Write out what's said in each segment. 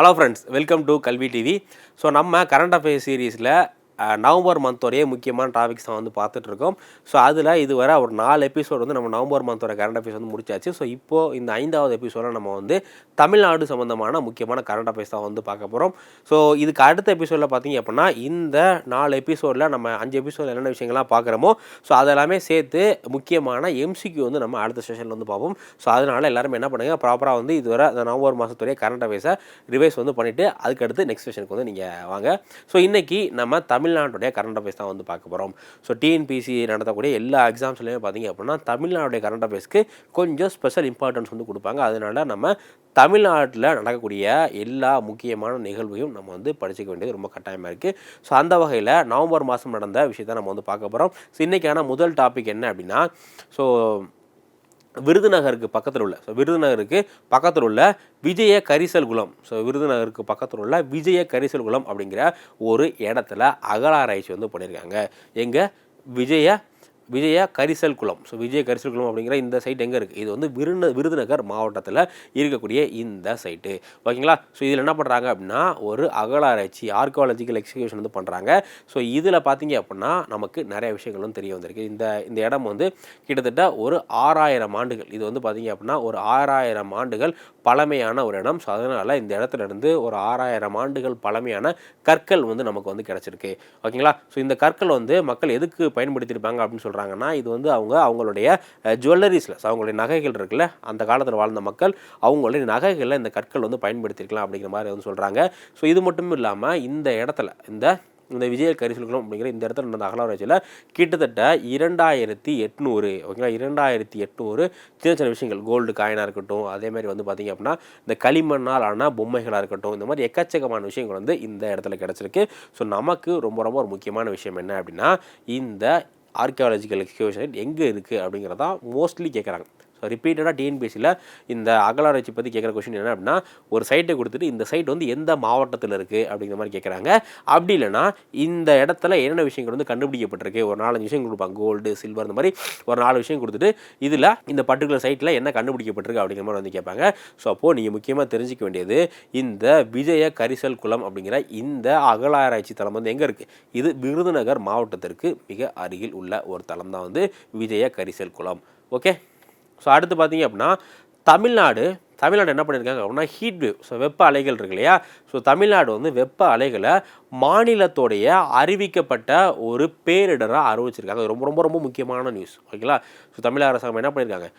Hello friends welcome to Kalvi TV so நம்ம current affairs சீரீஸில் November மந்தோடைய முக்கியமான டாபிக்ஸ் தான் வந்து பார்த்துட்ருக்கோம். ஸோ அதில் இதுவரை ஒரு நாலு எபிசோட் வந்து நம்ம நவம்பர் மந்தோட கரண்ட் அஃபேர்ஸ் வந்து முடிச்சாச்சு. ஸோ இப்போது இந்த ஐந்தாவது எபிசோடில் நம்ம வந்து தமிழ்நாடு சம்மந்தமான முக்கியமான கரண்ட் அஃபேர்ஸ் தான் வந்து பார்க்க போகிறோம் ஸோ இதுக்கு அடுத்த எபிசோடில் பார்த்தீங்க அப்படின்னா இந்த நாலு எபிசோடில் நம்ம அஞ்சு எபிசோடில் என்னென்ன விஷயங்கள்லாம் பார்க்குறோமோ ஸோ அதெல்லாமே சேர்த்து முக்கியமான எம்சிக்யூ வந்து நம்ம அடுத்த செஷனில் வந்து பார்ப்போம். ஸோ அதனால் எல்லாருமே என்ன பண்ணுங்கள் ப்ராப்பராக வந்து இதுவரை அந்த நவம்பர் மாதத்துடைய கரண்ட் அஃபேர்ஸை ரிவைஸ் வந்து பண்ணிவிட்டு அதுக்கடுத்து நெக்ஸ்ட் செஷனுக்கு வந்து நீங்கள் வாங்க. ஸோ இன்றைக்கி நம்ம தமிழ் தமிழ்நாட்டுடைய கரண்ட் அஃபேர்ஸ் தான் வந்து பார்க்க போகிறோம் ஸோ டிஎன்பிசி நடத்தக்கூடிய எல்லா எக்ஸாம்ஸ்லையுமே பார்த்தீங்க அப்படின்னா தமிழ்நாடுடைய கரண்ட் அஃபேர்ஸ்க்கு கொஞ்சம் ஸ்பெஷல் இம்பார்ட்டன்ஸ் வந்து கொடுப்பாங்க. அதனால நம்ம தமிழ்நாட்டில் நடக்கக்கூடிய எல்லா முக்கியமான நிகழ்வையும் நம்ம வந்து படிச்சுக்க வேண்டியது ரொம்ப கட்டாயமாக இருக்குது ஸோ அந்த வகையில் நவம்பர் மாதம் நடந்த விஷயத்தை நம்ம வந்து பார்க்க போகிறோம் ஸோ இன்றைக்கான முதல் டாபிக் என்ன அப்படின்னா ஸோ விருதுநகருக்கு பக்கத்தில் உள்ள ஸோ விருதுநகருக்கு பக்கத்தில் உள்ள விஜய கரிசல் குளம் ஸோ விருதுநகருக்கு பக்கத்தில் உள்ள விஜய கரிசல் குளம் அப்படிங்கிற ஒரு இடத்துல அகலாராய்ச்சி வந்து பண்ணியிருக்காங்க எங்கே? விஜய விஜய கரிசல் குளம். ஸோ விஜய கரிசல் குளம் அப்படிங்கிற இந்த சைட் எங்கே இருக்குது இது வந்து விருது விருதுநகர் மாவட்டத்தில் இருக்கக்கூடிய இந்த சைட்டு ஓகேங்களா? ஸோ இதில் என்ன பண்ணுறாங்க அப்படின்னா ஒரு அகலாராய்ச்சி ஆர்கியாலஜிக்கல் எக்ஸிக்யூஷன் வந்து பண்ணுறாங்க ஸோ இதில் பார்த்தீங்க அப்படின்னா நமக்கு நிறைய விஷயங்களும் தெரிய வந்திருக்கு. இந்த இந்த இடம் வந்து கிட்டத்தட்ட ஒரு ஆறாயிரம் ஆண்டுகள். இது வந்து பார்த்தீங்க அப்படின்னா ஒரு ஆறாயிரம் ஆண்டுகள் பழமையான ஒரு இடம். ஸோ அதனால் இந்த இடத்துல இருந்து ஒரு ஆறாயிரம் ஆண்டுகள் பழமையான கற்கள் வந்து நமக்கு வந்து கிடச்சிருக்கு. ஓகேங்களா? ஸோ இந்த கற்கள் வந்து மக்கள் எதுக்கு பயன்படுத்தியிருப்பாங்க அப்படின்னு சொல்கிறாங்க பண்ணுறாங்கன்னா இது வந்து அவங்க அவங்களுடைய ஜுவல்லரிஸில் அவங்களுடைய நகைகள் இருக்குல்ல அந்த காலத்தில் வாழ்ந்த மக்கள் அவங்களுடைய நகைகளில் இந்த கற்கள் வந்து பயன்படுத்தியிருக்கலாம் அப்படிங்கிற மாதிரி வந்து சொல்கிறாங்க ஸோ இது மட்டும் இல்லாமல் இந்த இடத்துல இந்த இந்த விஜய கரிசல்குளம் அப்படிங்கிற இந்த இடத்துல நடந்த அகலாராய்ச்சியில் கிட்டத்தட்ட இரண்டாயிரத்தி எட்நூறு ஓகேங்களா? இரண்டாயிரத்தி எட்நூறு சின்ன சின்ன விஷயங்கள். கோல்டு காயினாக இருக்கட்டும் அதே மாதிரி வந்து பார்த்திங்க அப்படின்னா இந்த களிமண்ணால் ஆன பொம்மைகளாக இருக்கட்டும் இந்த மாதிரி எக்கச்சக்கமான விஷயங்கள் வந்து இந்த இடத்துல கிடச்சிருக்கு. ஸோ நமக்கு ரொம்ப ரொம்ப ஒரு முக்கியமான விஷயம் என்ன அப்படின்னா இந்த ஆர்கியாலஜிக்கல் எக்ஸ்கவேஷன் எங்கே இருக்குது அப்படிங்கிறதான் மோஸ்ட்லி கேட்குறாங்க ஸோ ரிப்பீட்டடாக டிஎன்பிஎஸ்சியில் இந்த அகலாராய்ச்சி பற்றி கேட்குற கொஷின் என்ன அப்படின்னா ஒரு சைட்டை கொடுத்துட்டு இந்த சைட் வந்து எந்த மாவட்டத்தில் இருக்குது அப்படிங்கிற மாதிரி கேட்குறாங்க அப்படி இல்லைனா இந்த இடத்துல என்னென்ன விஷயங்கள் வந்து கண்டுபிடிக்கப்பட்டிருக்கு? ஒரு நாலஞ்சு விஷயம் கொடுப்பாங்க. கோல்டு சில்வர் இந்த மாதிரி ஒரு நாலு விஷயம் கொடுத்துட்டு இதில் இந்த பர்டிகுலர் சைட்டில் என்ன கண்டுபிடிக்கப்பட்டிருக்கு அப்படிங்கிற மாதிரி வந்து கேட்பாங்க. ஸோ அப்போது நீங்கள் முக்கியமாக தெரிஞ்சிக்க வேண்டியது இந்த விஜய கரிசல் குளம் அப்படிங்கிற இந்த அகலாராய்ச்சி தளம் வந்து எங்கே இருக்குது இது விருதுநகர் மாவட்டத்திற்கு மிக அருகில் உள்ள ஒரு தளம் தான் வந்து விஜய கரிசல் குளம். ஓகே ஸோ அடுத்து பார்த்தீங்க அப்படின்னா தமிழ்நாடு தமிழ்நாடு என்ன பண்ணியிருக்காங்க அப்படின்னா ஹீட் வேவ் ஸோ வெப்ப அலைகள் இருக்கு இல்லையா? ஸோ தமிழ்நாடு வந்து வெப்ப அலைகளை மாநிலத்தோடைய அறிவிக்கப்பட்ட ஒரு பேரிடராக அறிவிச்சிருக்காங்க. ரொம்ப ரொம்ப ரொம்ப முக்கியமான நியூஸ் ஓகேங்களா? ஸோ தமிழக அரசாங்கம் என்ன பண்ணியிருக்காங்க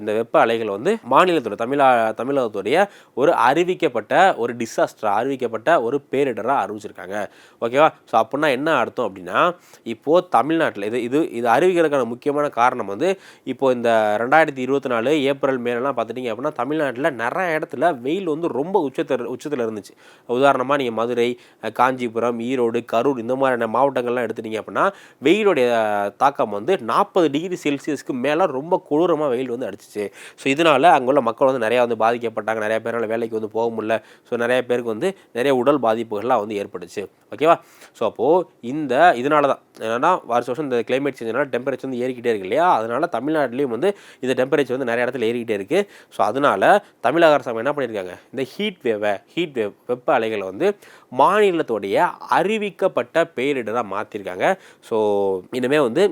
இந்த வெப்ப அலைகள் வந்து மாநிலத்தோட தமிழா தமிழகத்துடைய ஒரு அறிவிக்கப்பட்ட ஒரு டிசாஸ்டராக அறிவிக்கப்பட்ட ஒரு பேரிடராக அறிவிச்சிருக்காங்க. ஓகேவா? ஸோ அப்படின்னா என்ன அர்த்தம் அப்படின்னா இப்போது தமிழ்நாட்டில் இது இது இது அறிவிக்கிறதுக்கான முக்கியமான காரணம் வந்து இப்போது இந்த ரெண்டாயிரத்தி இருபத்தி நாலு ஏப்ரல் மேலாம் பார்த்துட்டிங்க அப்படின்னா தமிழ்நாட்டில் நிறைய இடத்துல வெயில் வந்து ரொம்ப உச்சத்தில் உச்சத்தில் இருந்துச்சு. உதாரணமாக நீங்கள் மதுரை காஞ்சிபுரம் காஞ்சிபுரம் ஈரோடு கரூர் இந்த மாதிரியான மாவட்டங்கள்லாம் எடுத்துட்டீங்க அப்படின்னா வெயிலுடைய தாக்கம் வந்து நாற்பது டிகிரி செல்சியஸ்க்கு மேலே ரொம்ப கொடூரமாக வெயில் வந்து அடிச்சிச்சு. ஸோ இதனால் அங்குள்ள மக்கள் வந்து நிறையா வந்து பாதிக்கப்பட்டாங்க. நிறைய பேரால் வேலைக்கு வந்து போக முடியல. ஸோ நிறைய பேருக்கு வந்து நிறைய உடல் பாதிப்புகள்லாம் வந்து ஏற்பட்டுச்சு. ஓகேவா ஸோ அப்போது இந்த இதனால தான். என்னென்னா வருஷம் வருஷம் இந்த கிளைமேட் சேஞ்சினால டெம்பரேச்சர் வந்து ஏறிக்கிட்டே இருக்கு இல்லையா? அதனால் தமிழ்நாட்டிலையும் வந்து இந்த டெம்பரேச்சர் வந்து நிறைய இடத்துல ஏறிக்கிட்டே இருக்குது ஸோ அதனால் தமிழக அரசாங்கம் என்ன பண்ணியிருக்காங்க? இந்த ஹீட் வேவை ஹீட் வேவ் வெப்ப அலைகளை வந்து மாநிலத்தோடைய அறிவிக்கப்பட்ட பேரிடராக மாற்றிருக்காங்க ஸோ இனிமேல் வந்து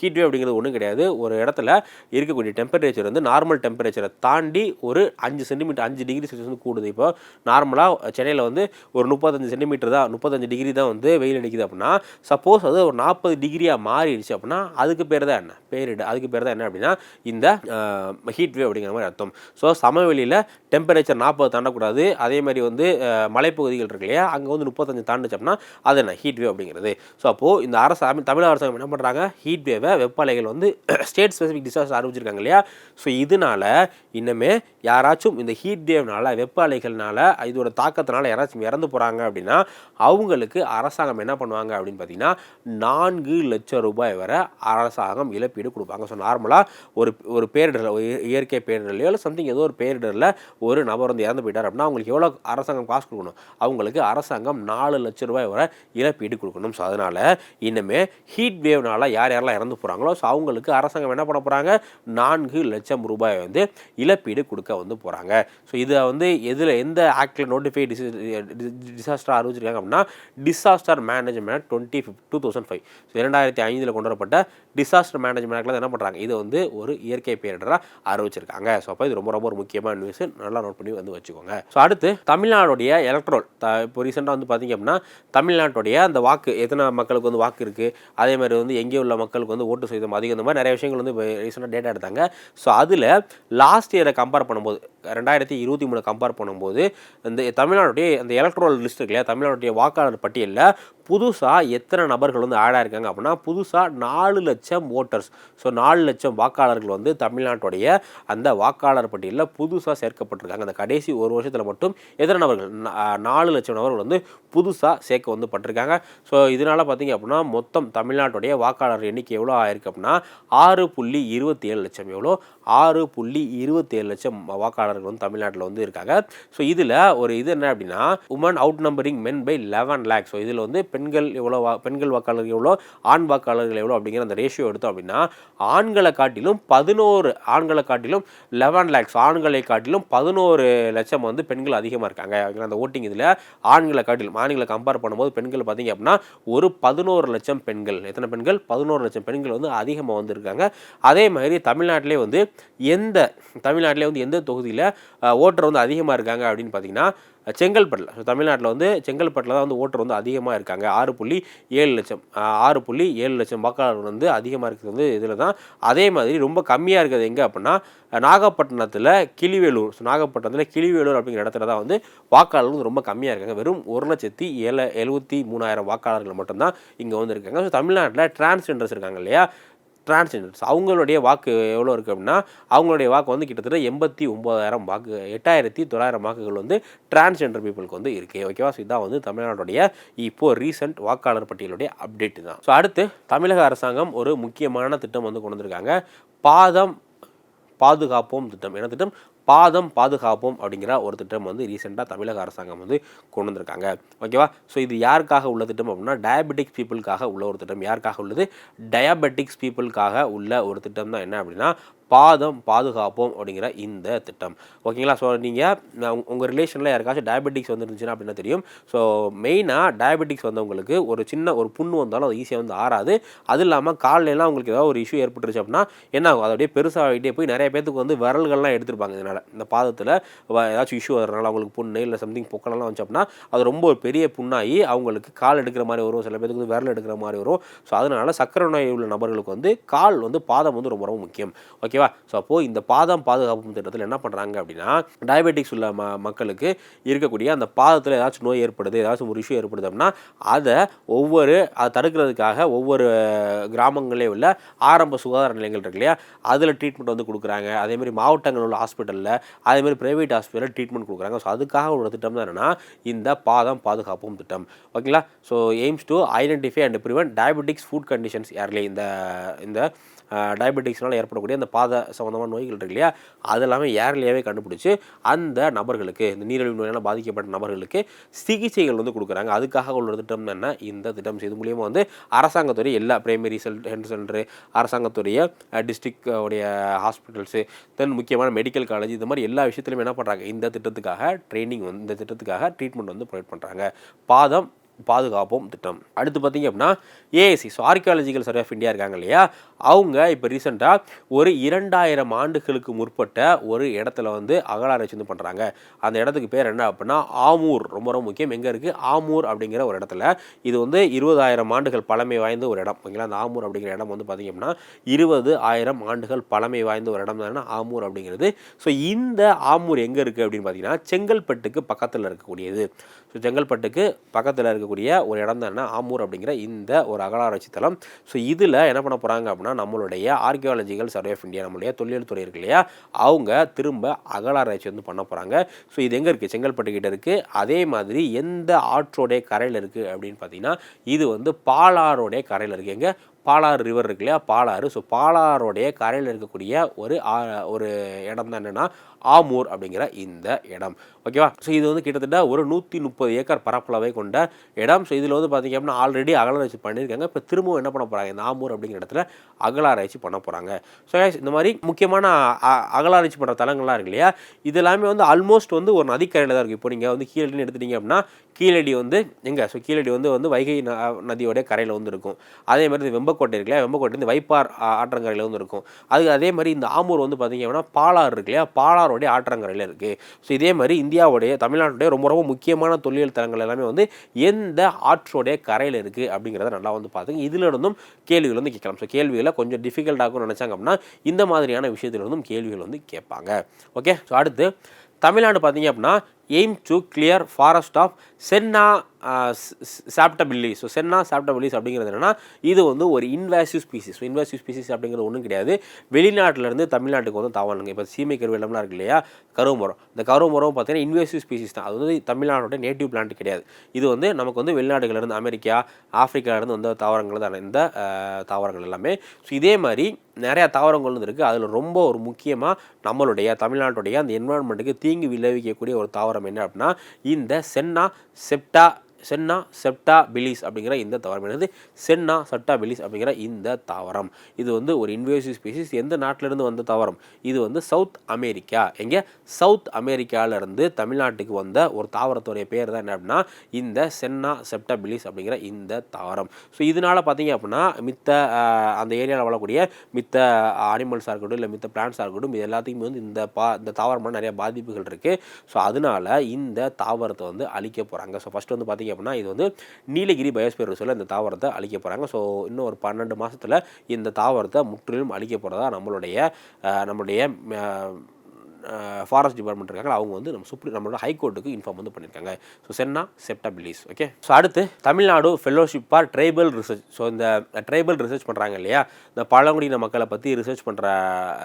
ஹீட் அப்படிங்கிறது ஒன்றும் கிடையாது. ஒரு இடத்துல இருக்கக்கூடிய டெம்பரேச்சர் வந்து நார்மல் டெம்பரேச்சரை தாண்டி ஒரு அஞ்சு சென்டிமீட்டர் அஞ்சு டிகிரி செல்சியஸ் வந்து கூடுது. இப்போ நார்மலாக சென்னையில் வந்து ஒரு முப்பத்தஞ்சு சென்டிமீட்டர் தான் முப்பத்தஞ்சு டிகிரி தான் வந்து வெயில் அடிக்குது அப்படின்னா சப்போஸ் அது ஒரு நாற்பது டிகிரியாக மாறிடுச்சு அப்படின்னா அதுக்கு பேர் தான் என்ன? பேரிடு அதுக்கு பேர் தான் என்ன அப்படின்னா இந்த ஹீட் வேவ் அப்படிங்கிற மாதிரி அர்த்தம். ஸோ சமவெளியில் டெம்பரேச்சர் நாற்பது தாண்டக்கூடாது. அதே மாதிரி வந்து மலைப்பகுதிகள் இருக்கு இல்லையா அங்கே வந்து முப்பத்தஞ்சு தாண்டுச்சு அப்படின்னா அது என்ன ஹீட் வேவ் அப்படிங்கிறது. ஸோ அப்போது இந்த அரசு தமிழக அரசாங்கம் என்ன பண்ணுறாங்க ஹீட் வேவை வெப்ப அலைகள் வந்து ஸ்டேட் ஸ்பெசிஃபிக் டிசாஸ்டர் ஆரம்பிச்சிருக்காங்க இல்லையா? ஸோ இதனால இன்னுமே யாராச்சும் இந்த ஹீட் வேவ்னால வெப்ப அலைகள்னால இதோட தாக்கத்தினால யாராச்சும் இறந்து போகிறாங்க அப்படின்னா அவங்களுக்கு அரசாங்கம் என்ன பண்ணுவாங்க அப்படின்னு பார்த்தீங்கன்னா நான்கு லட்சம் ரூபாய் வரை அரசாங்கம் இழப்பீடு கொடுப்பாங்க. ஸோ நார்மலாக ஒரு ஒரு பேரிடரில் இயற்கை பேரிடர்லையோ இல்லை சம்திங் ஏதோ ஒரு பேரிடரில் ஒரு நபர் வந்து இறந்து போயிட்டார் அப்படின்னா அவங்களுக்கு எவ்வளோ அரசாங்கம் காசு கொடுக்கணும்? அவங்களுக்கு அரசாங்கம் நாலு லட்சம் ரூபாய் வரை இழப்பீடு கொடுக்கணும். ஸோ அதனால் இனிமே ஹீட் வேவ்னால யார் யாரெல்லாம் இறந்து போகிறாங்களோ ஸோ அவங்களுக்கு அரசாங்கம் என்ன பண்ண போகிறாங்க நான்கு லட்சம் ரூபாய் வந்து இழப்பீடு கொடுக்க வந்து போகிறாங்க ஸோ இதை வந்து எதில் எந்த ஆக்டில் நோட்டிஃபை டிசி டிசாஸ்டர் அறிவிச்சிருக்காங்க அப்படின்னா disaster management twenty fifth two thousand five so இரண்டாயிரத்தி ஐந்தில் கொண்டு வரப்பட்ட டிசாஸ்டர் மேனேஜ்மெண்ட் என்ன பண்ணுறாங்க இது வந்து ஒரு இயற்கை பேரிடராக அறிவிச்சிருக்காங்க. ஸோ அப்போ இது ரொம்ப ரொம்ப ஒரு முக்கியமான நியூஸ் நல்லா நோட் பண்ணி வந்து வச்சுக்கோங்க. ஸோ அடுத்து தமிழ்நாடுடைய எலக்ட்ரோல் த இப்போ ரீசெண்டாக வந்து பார்த்திங்க அப்படின்னா தமிழ்நாட்டுடைய அந்த வாக்கு எத்தனை மக்களுக்கு வந்து வாக்கு இருக்குது அதே மாதிரி வந்து எங்கே உள்ள மக்களுக்கு வந்து ஓட்டு சதவீதம் அதிகம் இந்த மாதிரி நிறைய விஷயங்கள் வந்து ரீசெண்டாக டேட்டா எடுத்தாங்க. ஸோ அதில் லாஸ்ட் இயரை கம்பேர் பண்ணும்போது ரெண்டாயிரத்தி இருபத்தி மூணு கம்பேர் பண்ணும்போது இந்த தமிழ்நாடுடைய அந்த எலக்ட்ரோல் லிஸ்ட் இருக்கு இல்லையா தமிழ்நாடுடைய வாக்காளர் பட்டியலில் புதுசாக எத்தனை நபர்கள் வந்து ஆட் ஆயிருக்காங்க அப்படின்னா புதுசாக நாலு லட்சம் ஓட்டர்ஸ் ஸோ நாலு லட்சம் வாக்காளர்கள் வந்து தமிழ்நாட்டுடைய அந்த வாக்காளர் பட்டியலில் புதுசாக சேர்க்கப்பட்டிருக்காங்க. அந்த கடைசி ஒரு வருஷத்தில் மட்டும் எத்தனை நபர்கள்? நாலு லட்சம் நபர்கள் வந்து புதுசாக சேர்க்க வந்து பட்டிருக்காங்க. ஸோ இதனால் பார்த்தீங்க அப்படின்னா மொத்தம் தமிழ்நாட்டுடைய வாக்காளர் எண்ணிக்கை எவ்வளோ ஆயிருக்கு அப்படின்னா ஆறு புள்ளி இருபத்தி ஏழு லட்சம் எவ்வளோ? ஆறு புள்ளி இருபத்தேழு லட்சம் வாக்காளர் வாக்காளர்கள் வந்து தமிழ்நாட்டில் வந்து இருக்காங்க. ஸோ இதில் ஒரு இது என்ன அப்படின்னா women outnumbering men by eleven lakh so இதில் வந்து பெண்கள் எவ்வளோ வா பெண்கள் வாக்காளர்கள் எவ்வளோ ஆண் வாக்காளர்கள் எவ்வளோ அப்படிங்கிற அந்த ரேஷியோ எடுத்தோம் அப்படின்னா ஆண்களை காட்டிலும் பதினோரு ஆண்களை காட்டிலும் லெவன் லேக்ஸ் ஆண்களை காட்டிலும் பதினோரு லட்சம் வந்து பெண்கள் அதிகமாக இருக்காங்க. அந்த ஓட்டிங் இதில் ஆண்களை காட்டிலும் ஆண்களை கம்பேர் பண்ணும்போது பெண்கள் பார்த்தீங்க அப்படின்னா ஒரு பதினோரு லட்சம் பெண்கள் எத்தனை பெண்கள்? பதினோரு லட்சம் பெண்கள் வந்து அதிகமாக வந்திருக்காங்க அதே மாதிரி தமிழ்நாட்டிலே வந்து எந்த தமிழ்நாட்டிலே வந்து எந்த தொகுதியில் ஓட்டர் வந்து அதிகமாக இருக்காங்க அப்படின்னு பார்த்தீங்கன்னா செங்கல்பட்டில் ஸோ தமிழ்நாட்டில் வந்து செங்கல்பட்டில் தான் வந்து ஓட்டர் வந்து அதிகமாக இருக்காங்க. ஆறு புள்ளி ஏழு லட்சம் ஆறு புள்ளி ஏழு லட்சம் வாக்காளர்கள் வந்து அதிகமாக இருக்கிறது வந்து இதில் தான் அதே மாதிரி ரொம்ப கம்மியாக இருக்கிறது எங்கே அப்படின்னா நாகப்பட்டினத்தில் கிளிவேலூர் ஸோ நாகப்பட்டினத்தில் கிளிவேலூர் அப்படிங்கிற இடத்துல தான் வந்து வாக்காளர்கள் வந்து ரொம்ப கம்மியாக இருக்காங்க. வெறும் ஒரு லட்சத்தி ஏழு எழுபத்தி மூணாயிரம் வாக்காளர்கள் மட்டும்தான் இங்கே வந்து இருக்காங்க. ஸோ தமிழ்நாட்டில் டிரான்ஸ்ஜெண்டர்ஸ் இருக்காங்க இல்லையா? டிரான்ஸ்ஜெண்டர்ஸ் அவங்களுடைய வாக்கு எவ்வளோ இருக்குது அப்படின்னா அவங்களுடைய வாக்கு வந்து கிட்டத்தட்ட எண்பத்தி ஒம்பதாயிரம் வாக்கு எட்டாயிரத்தி தொள்ளாயிரம் வாக்குகள் வந்து டிரான்ஸ்ஜெண்டர் பீப்புளுக்கு வந்து இருக்குது ஓகேவா ஸோ இதான் வந்து தமிழ்நாட்டுடைய இப்போது ரீசெண்ட் வாக்காளர் பட்டியலுடைய அப்டேட் தான். ஸோ அடுத்து தமிழக அரசாங்கம் ஒரு முக்கியமான திட்டம் வந்து கொண்டு வந்திருக்காங்க. பாதம் பாதுகாப்போம் திட்டம். என்ன திட்டம்? பாதம் பாதுகாப்போம் அப்படிங்கிற ஒரு திட்டம் வந்து ரீசெண்டாக தமிழக அரசாங்கம் வந்து கொண்டு வந்திருக்காங்க. ஓகேவா ஸோ இது யாருக்காக உள்ள திட்டம் அப்படின்னா டயபெட்டிக்ஸ் பீப்புளுக்காக உள்ள ஒரு திட்டம். யாருக்காக உள்ளது? டயபெட்டிக்ஸ் பீப்புளுக்காக உள்ள ஒரு திட்டம் தான் என்ன அப்படின்னா பாதம் பாதுகாப்போம் அப்படிங்கிற இந்த திட்டம். ஓகேங்களா ஸோ நீங்கள் உங்கள் ரிலேஷனில் யாருக்காச்சும் டயபெட்டிக்ஸ் வந்துருந்துச்சுன்னா அப்படின்னா தெரியும். ஸோ மெயினாக டயபெட்டிக்ஸ் வந்தவங்களுக்கு ஒரு சின்ன ஒரு புண்ணு வந்தாலும் அது ஈஸியாக வந்து ஆறாது. அது இல்லாமல் காலையெல்லாம் உங்களுக்கு ஏதாவது ஒரு இஷ்யூ ஏற்பட்டுருச்சு அப்படின்னா என்ன ஆகும்? அதோடய பெருசாகிட்டே போய் நிறைய பேத்துக்கு வந்து விரல்கள்லாம் எடுத்துருப்பாங்க இதனால் இந்த பாதத்தில் ஏதாச்சும் இஷ்யூ வரனால அவங்களுக்கு புண்ணு இல்லை சம்திங் பொக்கலெல்லாம் வந்துச்சு அப்படின்னா அது ரொம்ப ஒரு பெரிய புண்ணாகி அவங்களுக்கு கால் எடுக்கிற மாதிரி வரும். சில பேருக்கு வந்து விரல் எடுக்கிற மாதிரி வரும். ஸோ அதனால் சக்கரை நோய் உள்ள நபர்களுக்கு வந்து கால் வந்து பாதம் வந்து ரொம்ப ரொம்ப முக்கியம். ஓகேவா ஸோ அப்போது இந்த பாதம் பாதுகாப்பு திட்டத்தில் என்ன பண்ணுறாங்க அப்படின்னா டயபெட்டிக்ஸ் உள்ள ம மக்களுக்கு இருக்கக்கூடிய அந்த பாதத்தில் ஏதாச்சும் நோய் ஏற்படுது ஏதாச்சும் ஒரு இஷ்யூ ஏற்படுது அப்படின்னா அதை ஒவ்வொரு அதை தடுக்கிறதுக்காக ஒவ்வொரு கிராமங்களே உள்ள ஆரம்ப சுகாதார நிலையங்கள் இருக்கு இல்லையா? அதில் ட்ரீட்மெண்ட் வந்து கொடுக்குறாங்க. அதேமாதிரி மாவட்டங்கள் உள்ள ஹாஸ்பிட்டலில் அதேமாதிரி ப்ரைவேட் ஹாஸ்பிட்டலில் ட்ரீட்மெண்ட் கொடுக்குறாங்க. ஸோ அதுக்காக உள்ள திட்டம் தான் என்னென்னா இந்த பாதம் பாதுகாப்பும் திட்டம். ஓகேங்களா so aims to identify and prevent diabetics foot conditions யாரிலே இந்த இந்த டயபெட்டிக்ஸ்னால் ஏற்படக்கூடிய அந்த பாத சம்மந்தமான நோய்கள் இருக்கு இல்லையா? அது எல்லாமே ஏர்லியாகவே கண்டுபிடிச்சி அந்த நபர்களுக்கு இந்த நீரிழிவு நோயால் பாதிக்கப்பட்ட நபர்களுக்கு சிகிச்சைகள் வந்து கொடுக்குறாங்க. அதுக்காக உள்ள திட்டம் என்ன? இந்த திட்டம் இது மூலியமாக வந்து அரசாங்கத்துறை எல்லா பிரைமரி ஹெல்த் சென்டரு அரசாங்கத்துடைய டிஸ்ட்ரிக்ட் உடைய ஹாஸ்பிட்டல்ஸு தென் முக்கியமான மெடிக்கல் காலேஜ் இந்த மாதிரி எல்லா விஷயத்துலையும் என்ன பண்ணுறாங்க இந்த திட்டத்துக்காக ட்ரைனிங் வந்து இந்த திட்டத்துக்காக ட்ரீட்மெண்ட் வந்து ப்ரொவைட் பண்ணுறாங்க பாதம் பாதுகாப்போம் திட்டம். அடுத்து பார்த்திங்க அப்படின்னா ASC so archaeological survey of India இருக்காங்க இல்லையா? அவங்க இப்போ ரீசெண்டாக ஒரு இரண்டாயிரம் ஆண்டுகளுக்கு முற்பட்ட ஒரு இடத்துல வந்து அகலாராய்ச்சி வந்து பண்ணுறாங்க அந்த இடத்துக்கு பேர் என்ன அப்படின்னா ஆமூர். ரொம்ப ரொம்ப முக்கியம். எங்கே இருக்குது ஆமூர் அப்படிங்கிற ஒரு இடத்துல. இது வந்து இருபதாயிரம் ஆண்டுகள் பழமை வாய்ந்த ஒரு இடம். ஓகேங்களா? அந்த ஆமூர் அப்படிங்கிற இடம் வந்து பார்த்திங்க அப்படின்னா இருபது ஆயிரம் ஆண்டுகள் பழமை வாய்ந்த ஒரு இடம் தான் ஆமூர் அப்படிங்கிறது. ஸோ இந்த ஆமூர் எங்கே இருக்குது அப்படின்னு பார்த்தீங்கன்னா செங்கல்பட்டுக்கு பக்கத்தில் இருக்கக்கூடியது. ஸோ செங்கல்பட்டுக்கு பக்கத்தில் இருக்கக்கூடிய ஒரு இடம் தானே ஆமூர் அப்படிங்கிற இந்த ஒரு அகலாராய்ச்சி தளம். ஸோ இதில் என்ன பண்ண போகிறாங்க அப்படின்னா நம்மளுடைய ஆர்கியாலஜிக்கல் சர்வே ஆஃப் இந்தியா நம்மளுடைய தொழில் துறை இருக்கு இல்லையா? அவங்க திரும்ப அகலாராய்ச்சி வந்து பண்ண போகிறாங்க ஸோ இது எங்கே இருக்குது செங்கல்பட்டு கிட்ட இருக்குது அதே மாதிரி எந்த ஆற்றோடைய கரையில் இருக்குது அப்படின்னு பார்த்தீங்கன்னா இது வந்து பாலாரோடைய கரையில் இருக்குது எங்கே? பாலாறு ரிவர் இருக்கு இல்லையா? பாலாறு. ஸோ பாலாறுடைய கரையில் இருக்கக்கூடிய ஒரு ஒரு இடம் தான் என்னென்னா ஆமூர் அப்படிங்கிற இந்த இடம். ஓகேவா ஸோ இது வந்து கிட்டத்தட்ட ஒரு நூற்றி முப்பது ஏக்கர் பரப்பளவை கொண்ட இடம். ஸோ இதில் வந்து பார்த்திங்க அப்படின்னா ஆல்ரெடி அகலாராய்ச்சி பண்ணியிருக்காங்க. இப்போ திரும்பவும் என்ன பண்ண போகிறாங்க இந்த ஆமூர் அப்படிங்கிற இடத்துல அகலாராய்ச்சி பண்ண போகிறாங்க ஸோ இந்த மாதிரி முக்கியமான அ- அகலாராய்ச்சி பண்ணுற தலங்கள்லாம் இருக்கு இல்லையா? இது எல்லாமே வந்து ஆல்மோஸ்ட் வந்து ஒரு நதிக்கரையில் தான் இருக்குது இப்போ நீங்கள் வந்து கீழடின்னு எடுத்துட்டீங்க அப்படின்னா கீழடி வந்து எங்கே? ஸோ கீழடி வந்து வந்து வைகை ந- கரையில் வந்து இருக்கும். அதே மாதிரி இந்த வெம்பக்கோட்டை இருக்கு இல்லையா? வெம்பக்கோட்டை வந்து வைப்பார் ஆற்றங்கரையில் வந்து இருக்கும். அது அதே மாதிரி இந்த ஆமூர் வந்து பார்த்தீங்க அப்படின்னா பாலாறு இருக்கு இல்லையா? பாலாறுடைய ஆற்றங்கரையில் இருக்குது ஸோ இதே மாதிரி இந்தியாவுடைய தமிழ்நாட்டுடைய ரொம்ப ரொம்ப முக்கியமான தொழில் தலங்கள் எல்லாமே வந்து எந்த ஆற்றோடைய கரையில் இருக்குது அப்படிங்கிறத நல்லா வந்து பார்த்துங்க இதிலிருந்தும் கேள்விகள் வந்து கேட்கலாம். ஸோ கேள்விகளை கொஞ்சம் டிஃபிகல்ட்டாகும் நினச்சாங்க அப்படின்னா இந்த மாதிரியான விஷயத்திலிருந்தும் கேள்விகள் வந்து கேட்பாங்க. ஓகே ஸோ அடுத்து தமிழ்நாடு பார்த்தீங்க அப்படின்னா aim to clear forest of senna spectabilis so senna spectabilis அப்படிங்கிறது என்னென்னா இது வந்து ஒரு invasive species so invasive species அப்படிங்கிறது ஒன்றும் கிடையாது. வெளிநாட்டிலேருந்து தமிழ்நாட்டுக்கு வந்து தாவானுங்க இப்போ சீமை கருவேலம்லாம் இருக்கு இல்லையா? கருவமரம் இந்த கருவமரம் பார்த்தீங்கன்னா இன்வேசிவ் ஸ்பீசிஸ் தான். அது வந்து தமிழ்நாட்டோட நேட்டிவ் பிளான்ட் கிடையாது. இது வந்து நமக்கு வந்து வெளிநாடுகள்லேருந்து அமெரிக்கா ஆஃப்ரிக்காவிலேருந்து வந்த தாவரங்கள் தான். இந்த தாவரங்கள் எல்லாமே. ஸோ இதே மாதிரி நிறையா தாவரங்கள் வந்து இருக்குது அதில் ரொம்ப ஒரு முக்கியமாக நம்மளுடைய தமிழ்நாட்டுடைய அந்த என்வரான்மெண்ட்டுக்கு தீங்கு விளைவிக்கக்கூடிய ஒரு தாவரம் என்ன அப்படின்னா இந்த சென்னா செப்டா சென்னா செப்டா பிலிஸ் அப்படிங்கிற இந்த தாவரம். என்னது? சென்னா செப்டா பிலிஸ் அப்படிங்கிற இந்த தாவரம். இது வந்து ஒரு இன்வேசிவ் ஸ்பீசிஸ் எந்த நாட்டிலிருந்து வந்த தாவரம்? இது வந்து சவுத் அமெரிக்கா. எங்கே? சவுத் அமெரிக்காவிலேருந்து தமிழ்நாட்டுக்கு வந்த ஒரு தாவரத்துடைய பேர் தான் என்ன அப்படின்னா இந்த சென்னா செப்டா பிலிஸ் அப்படிங்கிற இந்த தாவரம். ஸோ இதனால் பார்த்தீங்க அப்படின்னா மித்த அந்த ஏரியாவில் வாழக்கூடிய மித்த அனிமல்ஸாக இருக்கட்டும் இல்லை மித்த பிளான்ஸாக இருக்கட்டும் இது எல்லாத்துக்குமே வந்து இந்த பா இந்த தாவரமான நிறைய பாதிப்புகள் இருக்குது ஸோ அதனால இந்த தாவரத்தை வந்து அழிக்க போகிறாங்க ஸோ ஃபஸ்ட்டு வந்து பார்த்தீங்க அப்படின்னா இது வந்து நீலகிரி பயோஸ்பியர் ரிசர்வில் இந்த தாவரத்தை அழிக்க போகிறாங்க ஸோ இன்னும் ஒரு பன்னெண்டு மாதத்தில் இந்த தாவரத்தை முற்றிலும் அழிக்க போகிறதா நம்மளுடைய நம்மளுடைய ஃபாரஸ்ட் டிபார்ட்மெண்ட் இருக்காங்க. அவங்க வந்து நம்ம சுப்ரீம் நம்மளோட ஹைகோர்ட்டுக்கு இன்ஃபார்ம் வந்து பண்ணியிருக்காங்க so senna spectabilis okay so அடுத்து Tamil Nadu fellowship for tribal research so இந்த ட்ரைபல் ரிசர்ச் பண்ணுறாங்க இல்லையா? இந்த பழங்குடியின மக்களை பற்றி ரிசர்ச் பண்ணுற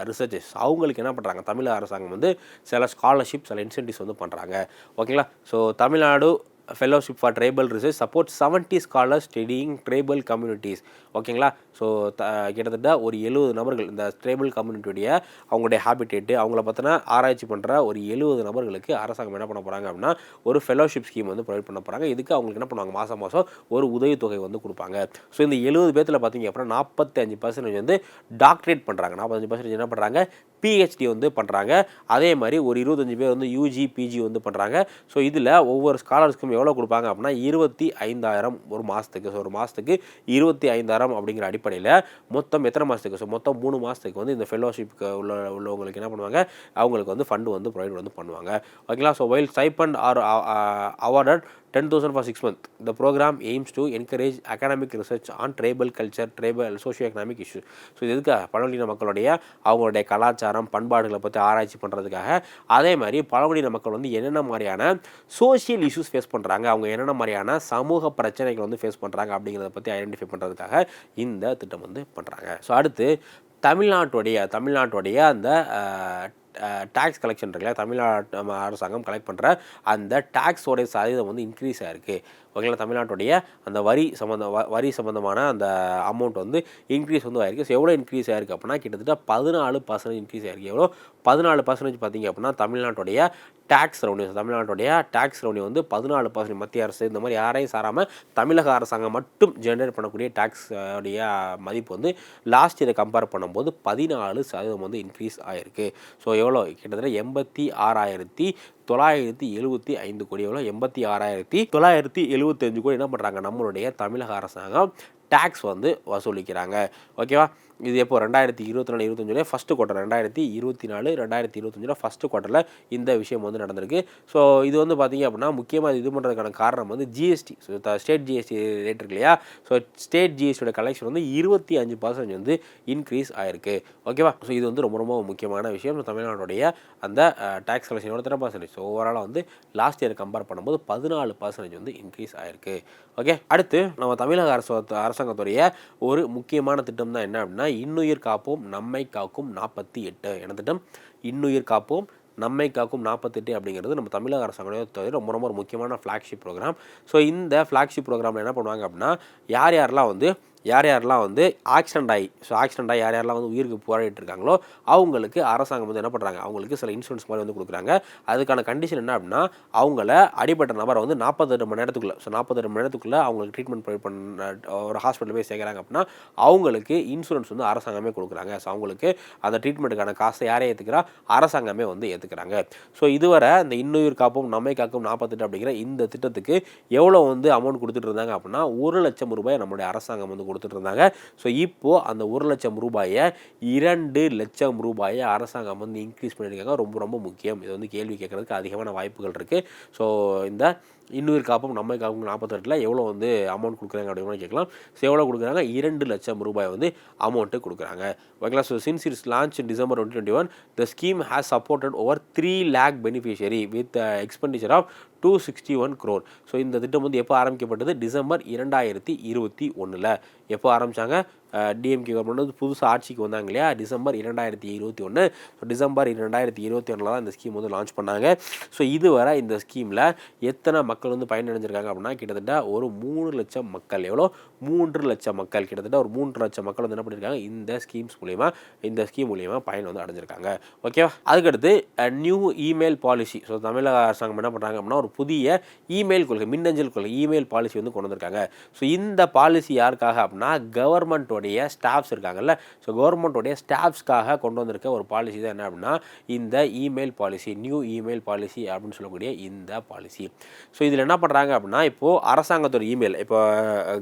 ரிசர்ச்சஸ் அவங்களுக்கு என்ன பண்ணுறாங்க தமிழக அரசாங்கம் வந்து சில ஸ்காலர்ஷிப் சில இன்சென்டிவ்ஸ் வந்து பண்ணுறாங்க ஓகேங்களா so Tamil Nadu fellowship for tribal research support seventy scholars studying tribal communities ஓகேங்களா ஸோ த கிட்டத்தட்ட ஒரு எழுபது நபர்கள் இந்த ட்ரைபல் கம்யூனிட்டியுடைய அவங்களுடைய ஹேபிட்டேட்டு அவங்கள பற்றின ஆராய்ச்சி பண்ணுற ஒரு எழுபது நபர்களுக்கு அரசாங்கம் என்ன பண்ண போகிறாங்க அப்படின்னா ஒரு ஃபெலோஷிப் ஸ்கீம் வந்து ப்ரொவைட் பண்ண போகிறாங்க இதுக்கு அவங்களுக்கு என்ன பண்ணுவாங்க? மாதம் மாதம் ஒரு உதவித்தொகை வந்து கொடுப்பாங்க. ஸோ இந்த எழுபது பேர்த்தில் பார்த்தீங்க அப்படின்னா நாற்பத்தஞ்சு பர்சன்டேஜ் வந்து டாக்டரேட் பண்ணுறாங்க நாற்பத்தஞ்சு பர்சன்டேஜ் என்ன பண்ணுறாங்க பிஹெச்டி வந்து பண்ணுறாங்க அதே மாதிரி ஒரு இருபத்தஞ்சு பேர் வந்து யூஜி பிஜி வந்து பண்ணுறாங்க ஸோ இதில் ஒவ்வொரு ஸ்காலர்ஸ்க்கும் எவ்வளோ கொடுப்பாங்க அப்படின்னா இருபத்தி ஐந்தாயிரம் ஒரு மாதத்துக்கு ஸோ ஒரு மாதத்துக்கு இருபத்தி ஐந்தாயிரம் அப்படிங்கிற அடிப்படையில் மொத்தம் எத்தனை மாதத்துக்கு ஸோ மொத்தம் மூணு மாதத்துக்கு வந்து இந்த ஃபெலோஷிப்புக்கு உள்ள உள்ளவங்களுக்கு என்ன பண்ணுவாங்க? அவங்களுக்கு வந்து ஃபண்டு வந்து ப்ரொவைட் வந்து பண்ணுவாங்க. ஓகேங்களா so while stipend are awarded ten thousand for six month இந்த programme aims to encourage academic research on tribal culture tribal socio economic issue so இது எதுக்காக? பழங்குடியின மக்களுடைய அவங்களுடைய கலாச்சாரம் பண்பாடுகளை பற்றி ஆராய்ச்சி பண்ணுறதுக்காக அதே மாதிரி பழங்குடியின மக்கள் வந்து என்னென்ன மாதிரியான சோஷியல் இஷ்யூஸ் ஃபேஸ் பண்ணுறாங்க அவங்க என்னென்ன மாதிரியான சமூக பிரச்சனைகள் வந்து ஃபேஸ் பண்ணுறாங்க அப்படிங்கிறத பற்றி ஐடென்டிஃபை பண்ணுறதுக்காக இந்த திட்டம் வந்து பண்ணுறாங்க ஸோ அடுத்து தமிழ்நாட்டுடைய தமிழ்நாட்டுடைய அந்த டேக்ஸ் கலெக்ஷன் இருக்குல்ல தமிழ்நாடு நம்ம அரசாங்கம் கலெக்ட் பண்ணுற அந்த டேக்ஸோடைய சதவீதம் வந்து இன்க்ரீஸ் ஆகிருக்கு ஓகேங்களா? தமிழ்நாட்டுடைய அந்த வரி சம்மந்த வ- வரி சம்மந்தமான அந்த அமௌண்ட் வந்து இன்க்ரீஸ் வந்து ஆயிருக்கு. ஸோ எவ்வளோ இன்க்ரீஸ் ஆயிருக்கு அப்படின்னா கிட்டத்தட்ட பதினாலு பர்சன்டேஜ் இன்க்ரீஸ் ஆயிருக்கு. எவ்வளோ பதினாலு பர்சன்டேஜ் பார்த்தீங்க அப்படின்னா தமிழ்நாட்டுடைய டேக்ஸ் ரெவன்யூ தமிழ்நாட்டுடைய டேக்ஸ் ரெவன்யூ வந்து பதினாலு பர்சன்ட் மத்திய அரசு இந்த மாதிரி யாரையும் சாராமல் தமிழக அரசாங்கம் மட்டும் ஜென்ரேட் பண்ணக்கூடிய டேக்ஸ் உடைய மதிப்பு வந்து லாஸ்ட் இயரை கம்பேர் பண்ணும்போது பதினாலு சதவீதம் வந்து இன்க்ரீஸ் ஆயிருக்கு. ஸோ எவ்வளோ கிட்டத்தட்ட எண்பத்தி ஆறாயிரத்தி தொள்ளாயிரத்தி எழுபத்தி ஐந்து கோடி எவ்வளோ? எண்பத்தி ஆறாயிரத்தி தொள்ளாயிரத்தி எழுபத்தஞ்சு கோடி என்ன பண்ணுறாங்க நம்மளுடைய தமிழக அரசாங்கம் டேக்ஸ் வந்து வசூலிக்கிறாங்க. ஓகேவா இது எப்போ? ரெண்டாயிரத்தி இருபத்தி நாலு இருபத்தஞ்சில் ஃபஸ்ட்டு குவார்ட்டர் ரெண்டாயிரத்தி இருபத்தி நாலு ரெண்டாயிரத்தி இருபத்தஞ்சில் ஃபஸ்ட்டு குவார்ட்டரில் இந்த விஷயம் வந்து நடந்திருக்கு. ஸோ இது வந்து பார்த்தீங்க அப்படின்னா முக்கியமாக இது பண்ணுறதுக்கான காரணம் வந்து GST so state GST rate இருக்கு இல்லையா? ஸோ ஸ்டேட் ஜிஎஸ்டியோட கலெக்ஷன் வந்து இருபத்தி அஞ்சு பர்சன்டேஜ் வந்து இன்க்ரீஸ் ஆயிருக்கு. ஓகேவா ஸோ இது வந்து ரொம்ப ரொம்ப முக்கியமான விஷயம். தமிழ்நாடுடைய அந்த டேக்ஸ் கலெக்ஷனோட எத்தனை பர்சன்டேஜ் ஸோ ஓவராலாக வந்து லாஸ்ட் இயர் கம்பேர் பண்ணும்போது பதினாலு பர்சன்டேஜ் வந்து இன்க்ரீஸ் ஆயிருக்கு. ஓகே அடுத்து நம்ம தமிழக அரசு அரசாங்கத்துடைய ஒரு முக்கியமான திட்டம் தான் என்ன அப்படின்னா இன்னுயிர் காப்போம் நம்மை காக்கும் நாற்பத்தி எட்டு என்ன திட்டம். இன்னுயிர் காப்போம் நம்மை காக்கும் நாற்பத்தெட்டு அப்படிங்கிறது நம்ம தமிழக அரசாங்கத்துடைய ரொம்ப ரொம்ப ஒரு முக்கியமான ஃப்ளாக்ஷிப் ப்ரோக்ராம் ஸோ இந்த ஃப்ளாக்ஷிப் ப்ரோக்ராமில் என்ன பண்ணுவாங்க அப்படின்னா யார் யாரெல்லாம் வந்து யார் யாரெல்லாம் வந்து ஆக்சிடென்ட் ஆகி ஸோ ஆக்சிடென்ட் ஆகி யார் யாரெல்லாம் வந்து உயிருக்கு போராடிட்டு இருக்காங்களோ அவங்களுக்கு அரசாங்கம் வந்து என்ன பண்ணுறாங்க அவங்களுக்கு சில இன்சூரன்ஸ் மாதிரி வந்து கொடுக்குறாங்க. அதுக்கான கண்டிஷன் என்ன அப்படின்னா அவங்கள அடிப்பட்ட நபரை வந்து நாற்பத்தெட்டு மணி நேரத்துக்குள்ளே ஸோ நாற்பத்தெட்டு மணி நேரத்துக்குள்ளே அவங்களுக்கு ட்ரீட்மெண்ட் ப்ரொவைட் பண்ண ஒரு ஹாஸ்பிட்டல் போய் சேர்க்குறாங்க அப்படின்னா அவங்களுக்கு இன்சூரன்ஸ் வந்து அரசாங்கமே கொடுக்குறாங்க. ஸோ அவங்களுக்கு அந்த ட்ரீட்மெண்ட்டுக்கான காசை யாரே ஏற்றுக்கிறா அரசாங்கமே வந்து ஏற்றுக்கிறாங்க ஸோ இதுவரை இந்த இன்னுயிர் காப்பும் நம்மை காக்கும் நாற்பத்தெட்டு அப்படிங்கிற இந்த திட்டத்துக்கு எவ்வளோ வந்து அமௌண்ட் கொடுத்துட்டு இருந்தாங்க அப்படின்னா ஒரு லட்சம் ரூபாய் நம்மளுடைய அரசாங்கம் வந்து கொடுத்துட்டு இருந்தாங்க ஸோ இப்போது அந்த ஒரு லட்சம் ரூபாயை இரண்டு லட்சம் ரூபாயை அரசாங்கம் வந்து இன்க்ரீஸ் பண்ணியிருக்காங்க. ரொம்ப ரொம்ப முக்கியம். இது வந்து கேள்வி கேட்குறதுக்கு அதிகமான வாய்ப்புகள் இருக்குது ஸோ இந்த இன்னொரு காப்பும் நம்ம காப்பும் நாற்பத்தெட்டில் எவ்வளோ வந்து அமௌண்ட் கொடுக்குறாங்க அப்படின்னு கேட்கலாம். ஸோ எவ்வளோ கொடுக்குறாங்க? இரண்டு லட்சம் ரூபாய் வந்து அமௌண்ட்டு கொடுக்குறாங்க. ஓகேங்களா so since it's launch in December twenty twenty one the scheme has supported over three lakh beneficiary with expenditure of two sixty one crore so இந்த திட்டம் வந்து எப்போ ஆரம்பிக்கப்பட்டது? டிசம்பர் இரண்டாயிரத்தி இருபத்தி ஒன்றில் எப்போ ஆரம்பித்தாங்க டிஎம்கே கவர்மெண்ட் வந்து புதுசாக ஆட்சிக்கு வந்தாங்க இல்லையா? டிசம்பர் இரண்டாயிரத்தி இருபத்தி ஒன்று ஸோ டிசம்பர் இரண்டாயிரத்தி இருபத்தி ஒன்றில் தான் இந்த ஸ்கீம் வந்து லான்ச் பண்ணாங்க. ஸோ இதுவரை இந்த ஸ்கீமில் எத்தனை மக்கள் வந்து பயனடைஞ்சிருக்காங்க அப்படின்னா கிட்டத்தட்ட ஒரு மூணு லட்சம் மக்கள். எவ்வளோ? மூன்று லட்சம் மக்கள் கிட்டத்தட்ட ஒரு மூன்று லட்சம் மக்கள் வந்து என்ன பண்ணியிருக்காங்க இந்த ஸ்கீம்ஸ் மூலிமா இந்த ஸ்கீம் மூலிமா பயன் வந்து அடைஞ்சிருக்காங்க. ஓகேவா அதுக்கடுத்து நியூ இமெயில் பாலிசி ஸோ தமிழக அரசாங்கம் என்ன பண்ணுறாங்க அப்படின்னா ஒரு புதிய இமெயில் கொள்கை மின்னஞ்சல் கொள்கை இமெயில் பாலிசி வந்து கொண்டு வந்திருக்காங்க. ஸோ இந்த பாலிசி யாருக்காக அப்படின்னா கவர்மெண்ட்டோடைய ஸ்டாஃப்ஸ் இருக்காங்கல்ல. ஸோ கவர்மெண்ட்டோடைய ஸ்டாஃப்ஸ்க்காக கொண்டு வந்திருக்க ஒரு பாலிசி தான் என்ன அப்படின்னா இந்த email policy new email policy அப்படின்னு சொல்லக்கூடிய இந்த பாலிசி ஸோ இதில் என்ன பண்ணுறாங்க அப்படின்னா இப்போது அரசாங்கத்தோட இமெயில் இப்போ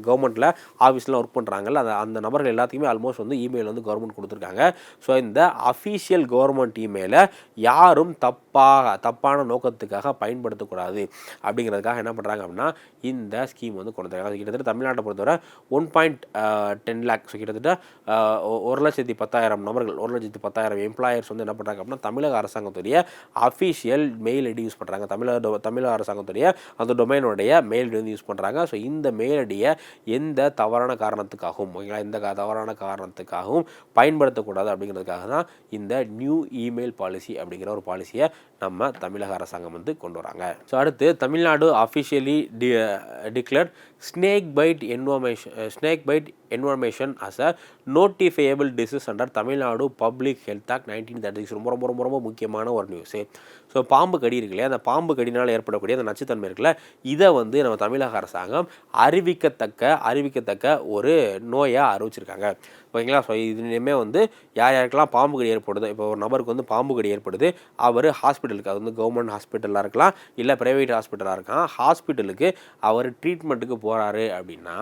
கவர்மெண்ட்டில் ஆஃபீஸில் ஒர்க் பண்ணுறாங்கல்ல அந்த அந்த நபர்கள் எல்லாத்துக்குமே ஆல்மோஸ்ட் வந்து இமெயில் வந்து கவர்மெண்ட் கொடுத்துருக்காங்க. ஸோ இந்த அஃபீஷியல் கவர்மெண்ட் இமெயிலை யாரும் தப்பாக தப்பான நோக்கத்துக்காக பயன்படுத்தக்கூடாது. அப்படிங்கிறதுக்காக என்ன பண்ணுறாங்க அப்படின்னா இந்த ஸ்கீம் வந்து கொண்டு வந்தாங்க கிட்டத்தட்ட தமிழ்நாட்டை பொறுத்தவரை one point ten lakh so கிட்டத்தட்ட ஒரு லட்சத்தி பத்தாயிரம் நபர்கள் ஒரு லட்சத்தி பத்தாயிரம் எம்ப்ளாயர்ஸ் வந்து என்ன பண்ணுறாங்க அப்படின்னா தமிழக அரசாங்கத்துடைய அஃபீஷியல் மெயில் ஐடி யூஸ் பண்ணுறாங்க தமிழக தமிழக அரசாங்கத்துடைய அந்த டொமைனுடைய மெயில் ஐடி வந்து யூஸ் பண்ணுறாங்க ஸோ இந்த மெயில் ஐடியை எந்த தவறான காரணத்துக்காகவும் ஓகேங்களா? இந்த தவறான காரணத்துக்காகவும் பயன்படுத்தக்கூடாது அப்படிங்கிறதுக்காக தான் இந்த நியூ இமெயில் பாலிசி அப்படிங்கிற ஒரு பாலிசியை நம்ம தமிழக அரசாங்கம் வந்து கொண்டு வராங்க. ஸோ அடுத்து Tamil Nadu officially d declared snake bite envenomation snake bite envenomation as a notifiable disease under Tamil Nadu public health act nineteen thirty six ரொம்ப ரொம்ப ரொம்ப ரொம்ப முக்கியமான ஒரு நியூஸு ஸோ பாம்பு கடி இருக்கு இல்லையா அந்த பாம்பு கடினால் ஏற்படக்கூடிய அந்த நச்சுத்தன்மை இருக்குல்ல? இதை வந்து நம்ம தமிழக அரசாங்கம் அறிவிக்கத்தக்க அறிவிக்கத்தக்க ஒரு நோயாக அறிவிச்சிருக்காங்க. ஓகேங்களா ஸோ இதுலேயுமே வந்து யார் யாருக்கெல்லாம் பாம்பு கடி ஏற்படுது இப்போ ஒரு நபருக்கு வந்து பாம்பு கடி ஏற்படுது அவர் ஹாஸ்பிட்டலுக்கு அது வந்து கவர்மெண்ட் ஹாஸ்பிட்டலாக இருக்கலாம் இல்லை ப்ரைவேட் ஹாஸ்பிட்டலாக இருக்கலாம் ஹாஸ்பிட்டலுக்கு அவர் ட்ரீட்மெண்ட்டுக்கு போகிறாரு அப்படின்னா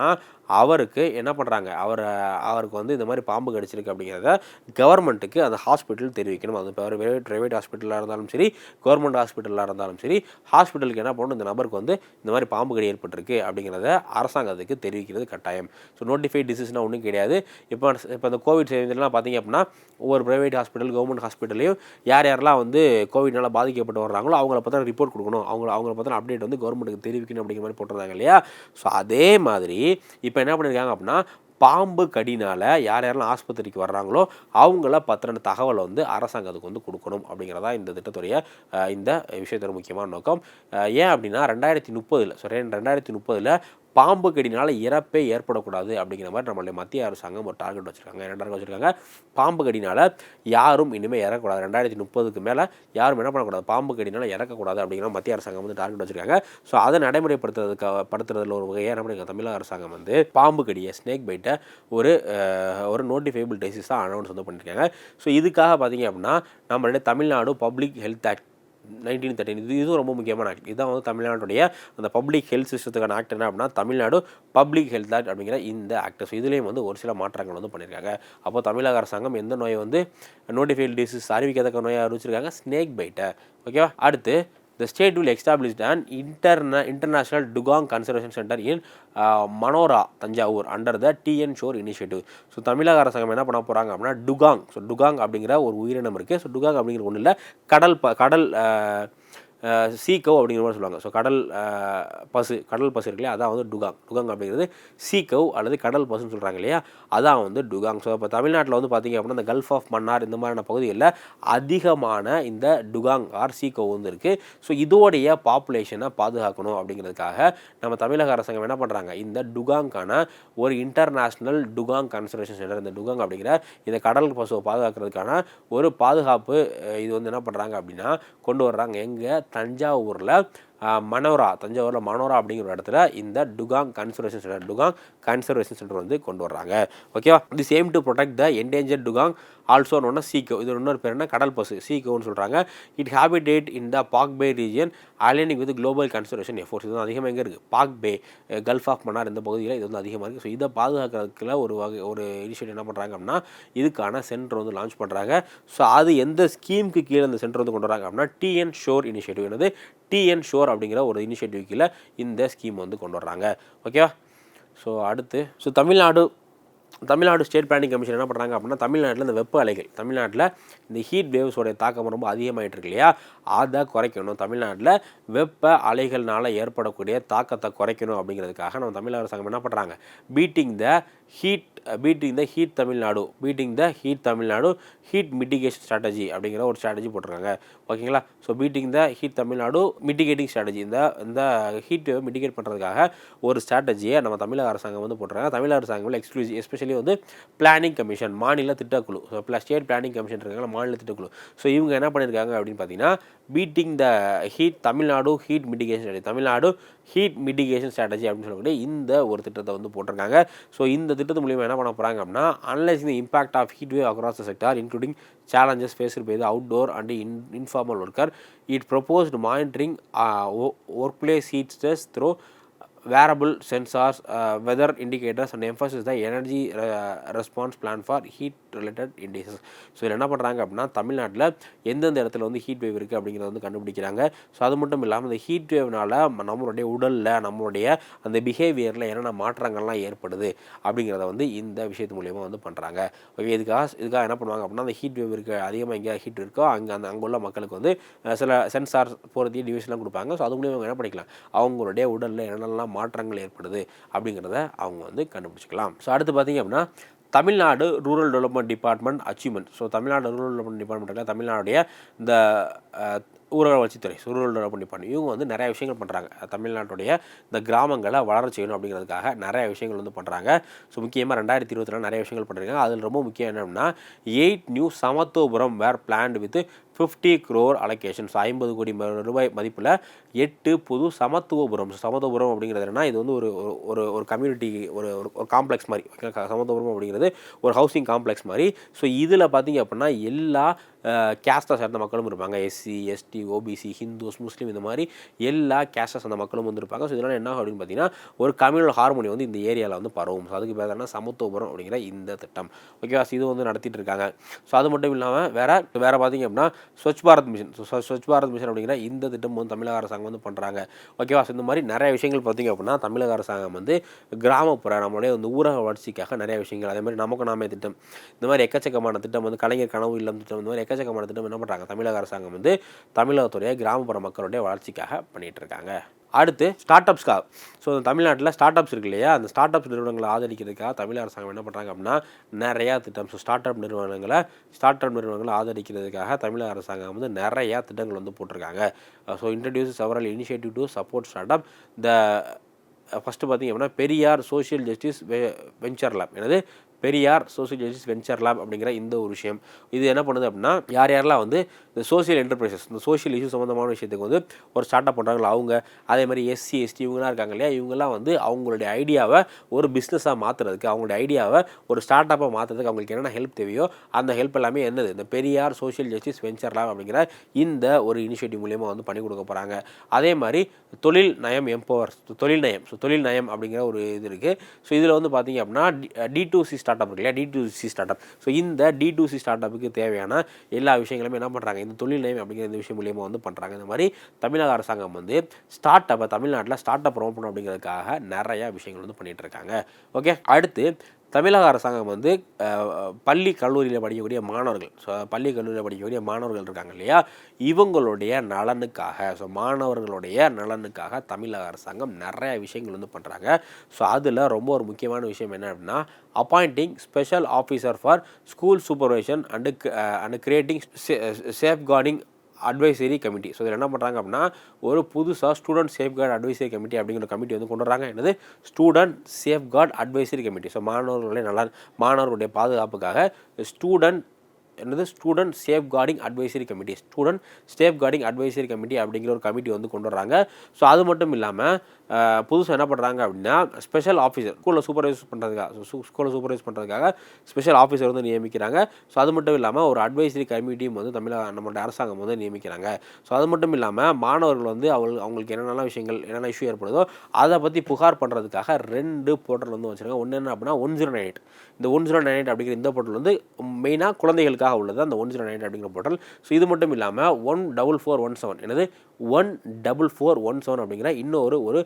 அவருக்கு என்ன பண்ணுறாங்க அவர் அவருக்கு வந்து இந்த மாதிரி பாம்பு கடிச்சிருக்கு அப்படிங்கிறத கவர்மெண்ட்டுக்கு அந்த ஹாஸ்பிட்டல் தெரிவிக்கணும். அது இப்போ ப்ரைவேட் ப்ரைவேட் ஹாஸ்பிட்டலாக இருந்தாலும் சரி கவர்மெண்ட் ஹாஸ்பிட்டலாக இருந்தாலும் சரி ஹாஸ்பிட்டலுக்கு என்ன பண்ணணும்? இந்த நபருக்கு வந்து இந்த மாதிரி பாம்பு கடி ஏற்பட்டிருக்கு அப்படிங்கிறத அரசாங்கத்துக்கு தெரிவிக்கிறது கட்டாயம். ஸோ நோட்டிஃபைட் டிசீஸ்னால் ஒன்றும் கிடையாது. இப்போ இப்போ இந்த கோவிட் சேவைலாம் பார்த்தீங்க அப்படின்னா ஒவ்வொரு ப்ரைவேட் ஹாஸ்பிட்டல் கவர்மெண்ட் ஹாஸ்பிட்டல்லையும் யார் யாரெல்லாம் வந்து கோவிட்னால பாதிக்கப்பட்டு வர்றாங்களோ அவங்கள பார்த்தா ரிப்போர்ட் கொடுக்கணும். அவங்க அவங்கள பார்த்தா அப்டேட் வந்து கவர்மெண்ட்டுக்கு தெரிவிக்கணும் அப்படிங்கிற மாதிரி போட்டிருந்தாங்க இல்லையா? ஸோ அதே மாதிரி இப்போ இப்போ என்ன பண்ணியிருக்காங்க அப்படின்னா பாம்பு கடினால் யார் யாரெல்லாம் ஆஸ்பத்திரிக்கு வர்றாங்களோ அவங்கள பத்திரண்டு தகவலை வந்து அரசாங்கத்துக்கு வந்து கொடுக்கணும் அப்படிங்கிறதா இந்த திட்டத்துடைய இந்த விஷயத்தோட முக்கியமான நோக்கம். ஏன் அப்படின்னா ரெண்டாயிரத்தி முப்பதில் ஸோ ரெண்டாயிரத்தி முப்பதில் பாம்பு கடினால் இறப்பே ஏற்படக்கூடாது அப்படிங்கிற மாதிரி நம்மளுடைய மத்திய அரசாங்கம் ஒரு டார்கெட் வச்சுருக்காங்க. என்ன டார்கெட் வச்சுருக்காங்க. பாம்பு கடினால் யாரும் இனிமேல் இறக்கக்கூடாது. ரெண்டாயிரத்தி முப்பதுக்கு மேலே யாரும் என்ன பண்ணக்கூடாது. பாம்பு கடினால் இறக்கக்கூடாது அப்படிங்கிற மத்திய அரசாங்கம் வந்து டார்கெட் வச்சுருக்காங்க. ஸோ அதை நடைமுறைப்படுத்துறதுக்கு படுத்துறதுல ஒரு வகையாக என்ன பண்ணிருக்காங்க தமிழக அரசாங்கம் வந்து பாம்பு கடியை ஸ்னேக் பைட்டை ஒரு ஒரு நோட்டிஃபைபிள் டேசிஸாக அனௌன்ஸ் வந்து பண்ணியிருக்காங்க ஸோ இதுக்காக பார்த்தீங்க அப்படின்னா நம்மளுடைய Tamil Nadu public health act nineteen thirteen இது இதுவும் ரொம்ப முக்கியமான ஆக்ட் இதுதான் வந்து தமிழ்நாட்டுடைய அந்த பப்ளிக் ஹெல்த் சிஸ்டத்துக்கான ஆக்ட் என்ன அப்படின்னா தமிழ்நாடு பப்ளிக் ஹெல்த் ஆக்ட் அப்படிங்கிற இந்த ஆக்ட் ஸோ இதுலேயும் வந்து ஒரு சில மாற்றங்கள் வந்து பண்ணியிருக்காங்க அப்போ தமிழக அரசாங்கம் எந்த நோயை வந்து நோட்டிஃபைல் டிசீஸ் அறிவிக்கத்தக்க நோயை அறிவிச்சிருக்காங்க? ஸ்னேக் பைட்டை ஓகேவா அடுத்து the state will established and intern international dugong conservation centre in Manora Thanjavur under the TN shore initiative so தமிழக அரசாங்கம் என்ன பண்ண போகிறாங்க அப்படின்னா டுகாங் ஸோ டுகாங் அப்படிங்கிற ஒரு உயிரினம் இருக்குது ஸோ டுகாங் அப்படிங்கிற ஒன்றும் இல்லை கடல் ப கடல் uh, சீக்கோ அப்படிங்கிற மாதிரி சொல்லுவாங்க. ஸோ கடல் பசு கடல் பசு இருக்கு இல்லையா அதான் வந்து டுகாங். டுகாங் அப்படிங்கிறது சீக்கவ் அல்லது கடல் பசுன்னு சொல்கிறாங்க இல்லையா? அதான் வந்து டுகாங். ஸோ இப்போ தமிழ்நாட்டில் வந்து பார்த்தீங்க அப்படின்னா இந்த கல்ஃப் ஆஃப் மன்னார் இந்த மாதிரியான பகுதிகளில் அதிகமான இந்த டுகாங் ஆர் சீக்கவ் வந்து இருக்குது ஸோ இதோடைய பாப்புலேஷனை பாதுகாக்கணும் அப்படிங்கிறதுக்காக நம்ம தமிழக அரசாங்கம் என்ன பண்ணுறாங்க இந்த டுகாங்கான ஒரு இன்டர்நேஷ்னல் டுகாங் கன்சர்வேஷன் சென்டர் இந்த டுகாங் அப்படிங்கிற இந்த கடல் பசுவை பாதுகாக்கிறதுக்கான ஒரு பாதுகாப்பு இது வந்து என்ன பண்ணுறாங்க அப்படின்னா கொண்டு வர்றாங்க. எங்கே தஞ்சாவூரில் மனோரா தஞ்சாவூரில் மனோரா அப்படிங்கிற இடத்துல இந்த dugong conservation centre dugong conservation centre வந்து கொண்டு வர்றாங்க. ஓகேவா the same to protect the endanger dugong also ஒன்று சீக்கோ இது இன்னொரு பேர் என்ன? கடல் பசு. சீக்கோன்னு சொல்கிறாங்க it habitat in the Palk bay region aligning with global conservation efforts இது வந்து அதிகமாக எங்கே இருக்குது Palk bay gulf of Mannar இந்த பகுதியில் இது வந்து அதிகமாக இருக்குது ஸோ இதை பாதுகாக்கிறதுக்குள்ள ஒரு வகை ஒரு இனிஷியேட் என்ன பண்ணுறாங்க அப்படின்னா இதுக்கான சென்டர் வந்து லான்ச் பண்ணுறாங்க ஸோ அது எந்த ஸ்கீமுக்கு கீழே இந்த சென்டர் வந்து கொண்டு வராங்க அப்படின்னா டிஎன் ஷோர் இனிஷியேட்டிவ் என்னது? டிஎன் ஷோர் அப்படிங்கிற ஒரு இனிஷியேட்டிவ் கீழே இந்த ஸ்கீம் வந்து கொண்டு வர்றாங்க. ஓகேவா ஸோ அடுத்து so Tamil Nadu Tamil Nadu state planning commission என்ன பண்ணுறாங்க அப்படின்னா தமிழ்நாட்டில் இந்த வெப்ப அலைகள் தமிழ்நாட்டில் இந்த ஹீட் வேவ்ஸோடைய தாக்கம் ரொம்ப அதிகமாகிட்டு இருக்கு இல்லையா? அதை குறைக்கணும். தமிழ்நாட்டில் வெப்ப அலைகள்னால் ஏற்படக்கூடிய தாக்கத்தை குறைக்கணும் அப்படிங்கிறதுக்காக நம்ம தமிழக அரசாங்கம் என்ன பண்ணுறாங்க beating the heat beating the heat Tamil Nadu beating the heat Tamil Nadu heat mitigation strategy அப்படிங்கிற ஒரு ஸ்ட்ராட்டஜி போட்டிருக்காங்க. ஓகேங்களா? So beating the heat Tamil Nadu mitigating strategy இந்த இந்த ஹீட் மிட்டிகேட் பண்ணுறதுக்காக ஒரு ஸ்ட்ராட்டஜியை நம்ம தமிழக அரசாங்கம் வந்து போட்டிருக்காங்க. தமிழக அரசாங்கம் எக்ஸ்க்ளூசிவ் எஸ்பெஷலி வந்து பிளானிங் கமிஷன் மாநில திட்டக்குழு. So plus state planning commission இருக்காங்க மாநில திட்டக்குழு. ஸோ இவங்க என்ன பண்ணியிருக்காங்க அப்படின்னு பார்த்தீங்கன்னா beating the heat Tamil Nadu heat mitigation strategy Tamil Nadu heat mitigation strategy அப்படின்னு சொல்லக்கூடிய இந்த ஒரு திட்டத்தை வந்து போட்டிருக்காங்க. ஸோ இந்த திட்டத்து மூலியமாக என்ன பண்ண போகிறாங்க அப்படின்னா analyse the impact of heat wave across the sector including challenges faced by the outdoor and in informal worker it proposed monitoring work place heat stress through wearable sensors weather indicators and indicators தான் energy response plan for heat related indices so இதில் என்ன பண்ணுறாங்க அப்படின்னா தமிழ்நாட்டில் எந்தெந்த இடத்துல வந்து heat wave இருக்குது அப்படிங்கிறத வந்து கண்டுபிடிக்கிறாங்க. ஸோ அது மட்டும் இல்லாமல் இந்த ஹீட் வேவ்னால் நம்மளுடைய உடலில் நம்மளுடைய அந்த பிஹேவியரில் என்னென்ன மாற்றங்கள்லாம் ஏற்படுது அப்படிங்கிறத வந்து இந்த விஷயத்து மூலியமாக வந்து பண்ணுறாங்க ஓகே இதுக்காக இதுக்காக என்ன பண்ணுவாங்க அப்படின்னா அந்த ஹீட் வேவ் இருக்குது அதிகமாக எங்கே ஹீட் இருக்கோ அங்கே அந்த அங்கே உள்ள மக்களுக்கு வந்து சில சென்சார் போகிறதையும் டிவிஷன்லாம் கொடுப்பாங்க. ஸோ அது மூலியமாக என்ன பண்ணிக்கலாம்? அவங்களுடைய உடலில் என்னென்னலாம் மாற்றங்கள் ஏற்படுது அப்படிங்கிறத அவங்க வந்து கண்டுபிடிச்சிக்கலாம். ஸோ அடுத்து பார்த்தீங்க அப்படின்னா Tamil Nadu rural development department achievement. So Tamil Nadu rural development டிபார்ட்மெண்ட்டில் தமிழ்நாடுடைய இந்த ஊரக வளர்ச்சித்துறை ரூரல் டெவலப்மெண்ட் டிபார்ட்மெண்ட். இவங்க வந்து நிறைய விஷயங்கள் பண்ணுறாங்க தமிழ்நாட்டுடைய இந்த கிராமங்களை வளர செய்யணும் அப்படிங்கிறதுக்காக நிறைய விஷயங்கள் வந்து பண்ணுறாங்க ஸோ முக்கியமாக ரெண்டாயிரத்தி இருபத்தி நிறைய விஷயங்கள் பண்ணுறாங்க அதில் ரொம்ப முக்கியம் என்ன அப்படின்னா eight new Samathuvapuram were planned with fifty crore allocation so ஐம்பது கோடி ரூபாய் மதிப்பில் எட்டு புது சமத்துவபுரம் சமத்துவபுரம் அப்படிங்கிறது என்னன்னா இது வந்து ஒரு ஒரு- ஒரு கம்யூனிட்டி ஒரு ஒரு- காம்ப்ளெக்ஸ் மாதிரி ஓகே சமத்துவபுரம் அப்படிங்கிறது ஒரு ஹவுசிங் காம்ப்ளெக்ஸ் மாதிரி. ஸோ இதில் பார்த்தீங்க அப்படின்னா எல்லா கேஸ்டை சேர்ந்த மக்களும் இருப்பாங்க. SC ST OBC Hindus Muslim இந்த மாதிரி எல்லா கேஸ்டை சேர்ந்த மக்களும் வந்துருப்பாங்க ஸோ இதனால் என்ன அப்படின்னு பார்த்தீங்கன்னா ஒரு கம்யூனல் ஹார்மோனி வந்து இந்த ஏரியாவில் வந்து பரவும். ஸோ அதுக்கு பேர் என்ன? சமத்துவபுரம் அப்படிங்கிற இந்த திட்டம். ஓகேவா இது வந்து நடத்திட்டு இருக்காங்க. ஸோ அது மட்டும் இல்லாமல் வேறு வேறு பார்த்தீங்க அப்படின்னா Swachh Bharat mission. So Swachh Bharat mission அப்படிங்கிற இந்த திட்டம் வந்து தமிழக அரசாங்கம் வந்து பண்ணுறாங்க ஓகேவா ஸோ இந்த மாதிரி நிறைய விஷயங்கள் பார்த்தீங்க அப்படின்னா தமிழக அரசாங்கம் வந்து கிராமப்புற நம்மளுடைய வந்து ஊரக வளர்ச்சிக்காக நிறைய விஷயங்கள் அதே மாதிரி நமக்கு நாமே திட்டம் இந்த மாதிரி எக்கச்சக்கமான திட்டம் வந்து கலைஞர் கனவு இல்லம் திட்டம் இந்த மாதிரி எக்கச்சக்கமான திட்டம் என்ன பண்ணுறாங்க தமிழக அரசாங்கம் வந்து தமிழகத்துடைய கிராமப்புற மக்களுடைய வளர்ச்சிக்காக பண்ணிகிட்டு இருக்காங்க. அடுத்து ஸ்டார்ட் அப்ஸ்க்காக ஸோ தமிழ்நாட்டில் ஸ்டார்ட் அப்ஸ் இருக்கு இல்லையா? அந்த ஸ்டார்ட் அப்ஸ் நிறுவனங்களை ஆதரிக்கிறதுக்காக தமிழ் அரசாங்கம் என்ன பண்ணுறாங்க அப்படின்னா நிறையா திட்டம். ஸோ ஸ்டார்ட் அப் நிறுவனங்களை ஸ்டார்ட் அப் நிறுவனங்களை ஆதரிக்கிறதுக்காக தமிழக அரசாங்கம் வந்து நிறையா திட்டங்கள் வந்து போட்டிருக்காங்க. So introduce several initiative to support start up the first பார்த்தீங்க அப்படின்னா Periyar social justice venture lab எனது Periyar social justice venture lab அப்படிங்கிற இந்த ஒரு விஷயம். இது என்ன பண்ணுது அப்படின்னா யார் யாரெல்லாம் வந்து இந்த சோஷியல் என்டர்பிரைசஸ் இந்த சோஷியல் இஷ்யூ சம்மந்தமான விஷயத்துக்கு வந்து ஒரு ஸ்டார்ட் அப் பண்ணுறாங்களோ அவங்க அதே மாதிரி எஸ்சி எஸ்டி இவங்களாம் இருக்காங்க இல்லையா? இவங்கெல்லாம் வந்து அவங்களுடைய ஐடியாவை ஒரு பிஸ்னஸாக மாற்றுறதுக்கு அவங்களுடைய ஐடியாவை ஒரு ஸ்டார்ட் அப்பாக மாற்றுறதுக்கு அவங்களுக்கு என்னென்ன ஹெல்ப் தேவையோ அந்த ஹெல்ப் எல்லாமே என்னது? இந்த Periyar social justice venture lab அப்படிங்கிற இந்த ஒரு இனிஷியேட்டிவ் மூலியமாக வந்து பண்ணி கொடுக்க போகிறாங்க அதே மாதிரி தொழில் நயம் எம்பவர் தொழில் நயம் ஸோ தொழில் நயம் அப்படிங்கிற ஒரு இது இருக்குது ஸோ இதில் வந்து பார்த்தீங்க அப்படின்னா T two system start up இல்லையா? T two C start up so இந்த டி டூ சி ஸ்டார்ட் அப்புக்கு தேவையான எல்லா விஷயங்களுமே என்ன பண்ணுறாங்க இந்த தொழில் நயம் அப்படிங்கிற இந்த விஷயம் மூலியமாக வந்து பண்ணுறாங்க இந்த மாதிரி தமிழக அரசாங்கம் வந்து ஸ்டார்ட் அப்பை தமிழ்நாட்டில் ஸ்டார்ட் அப் ப்ரொமோட் பண்ணணும் அப்படிங்கிறதுக்காக நிறையா விஷயங்கள் வந்து பண்ணிகிட்டு இருக்காங்க. ஓகே அடுத்து தமிழக அரசாங்கம் வந்து பள்ளி கல்லூரியில் படிக்கக்கூடிய மாணவர்கள் ஸோ பள்ளி கல்லூரியில் படிக்கக்கூடிய மாணவர்கள் இருக்காங்க இல்லையா? இவங்களுடைய நலனுக்காக ஸோ மாணவர்களுடைய நலனுக்காக தமிழக அரசாங்கம் நிறைய விஷயங்கள் வந்து பண்ணுறாங்க ஸோ அதில் ரொம்ப ஒரு முக்கியமான விஷயம் என்ன அப்படின்னா appointing special officer for school supervision and and creating safeguarding advisory committee so இதில் என்ன பண்ணுறாங்க அப்படின்னா ஒரு புதுசாக ஸ்டூடெண்ட் சேஃப்கார்டு அட்வைசரி கமிட்டி அப்படிங்கிற கமிட்டி வந்து கொண்டு வராங்க என்னது? Student safeguard advisory committee so மாணவர்களுடைய நல்லா மாணவர்களுடைய பாதுகாப்புக்காக ஸ்டூடெண்ட் என்னது? Student safeguarding advisory committee student safeguarding advisory committee அப்படிங்கிற ஒரு கமிட்டி வந்து கொண்டு வராங்க ஸோ அது மட்டும் இல்லாமல் புதுசாக என்ன பண்ணுறாங்க அப்படின்னா ஸ்பெஷல் ஆஃபீஸர் ஸ்கூலில் சூப்பர்வைஸ் பண்ணுறதுக்காக ஸ்கூலில் சூப்பர்வைஸ் பண்ணுறதுக்காக ஸ்பெஷல் ஆஃபீஸர் வந்து நியமிக்கிறாங்க. ஸோ அது மட்டும் இல்லாமல் ஒரு அட்வைசரி கமிட்டியும் வந்து தமிழக நம்மளுடைய அரசாங்கம் வந்து நியமிக்கிறாங்க. ஸோ அது மட்டும் இல்லாமல் மாணவர்கள் வந்து அவங்க அவங்களுக்கு என்னென்ன விஷயங்கள் என்னென்ன இஷ்யூ ஏற்படுதோ அதை பற்றி புகார் பண்ணுறதுக்காக ரெண்டு போர்ட்டல் வந்து வச்சுருக்காங்க. ஒன்று என்ன அப்படின்னா ஒன் ஜீரோ நைன் எயிட் இந்த ஒன் ஜீரோ நைன் எயிட் அப்படிங்கிற இந்த போர்ட்டல் வந்து மெயினாக குழந்தைகளுக்காக உள்ளது. அந்த ஒன் ஜீரோ நைன் அப்படிங்கிற போர்ட்டல் ஸோ இது மட்டும் இல்லாமல் one double four one seven எனது one double four one seven அப்படிங்கிற இன்னொரு ஒரு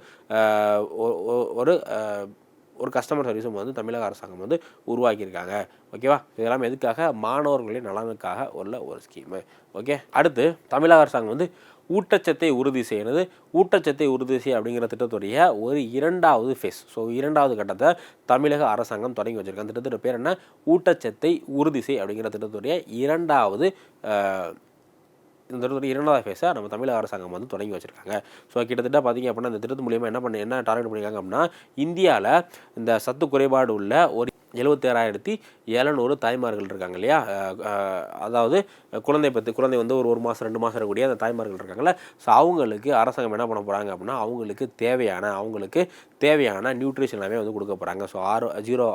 ஒரு ஒரு கஸ்டமர் சர்வீஸும் வந்து தமிழக அரசாங்கம் வந்து உருவாக்கியிருக்காங்க. ஓகேவா இதெல்லாம் எதுக்காக? மாணவர்களின் நலனுக்காக உள்ள ஒரு ஸ்கீமு ஓகே அடுத்து தமிழக அரசாங்கம் வந்து ஊட்டச்சத்தை உறுதி செய்யறது. ஊட்டச்சத்தை உறுதி செய்ய அப்படிங்கிற திட்டத்துடைய ஒரு இரண்டாவது ஃபேஸ் ஸோ இரண்டாவது கட்டத்தை தமிழக அரசாங்கம் தொடங்கி வச்சிருக்காங்க. அந்த திட்டத்தோட பேர் என்ன? ஊட்டச்சத்தை உறுதி செய் அப்படிங்கிற திட்டத்துடைய இரண்டாவது இந்த திட்டத்துடைய இரண்டாவது ஃபேஸை நம்ம தமிழக அரசாங்கம் வந்து தொடங்கி வச்சிருக்காங்க. ஸோ கிட்டத்தட்ட பார்த்தீங்க அப்படின்னா இந்த திட்டத்து மூலியமாக என்ன பண்ண என்ன டார்கெட் பண்ணியிருக்காங்க அப்படின்னா இந்தியாவில் இந்த சத்து குறைபாடு உள்ள ஒரு எழுபத்தேழாயிரத்தி ஏழுநூறு தாய்மார்கள் இருக்காங்க இல்லையா? அதாவது குழந்தை பத்து குழந்தை வந்து ஒரு ஒரு மாதம் ரெண்டு மாதம் இருக்கக்கூடிய அந்த தாய்மார்கள் இருக்காங்கல்ல. ஸோ அவங்களுக்கு அரசாங்கம் என்ன பண்ண போகிறாங்க அப்படின்னா அவங்களுக்கு தேவையான அவங்களுக்கு தேவையான நியூட்ரிஷன் எல்லாமே வந்து கொடுக்க போகிறாங்க ஸோ ஆறு ஜீரோ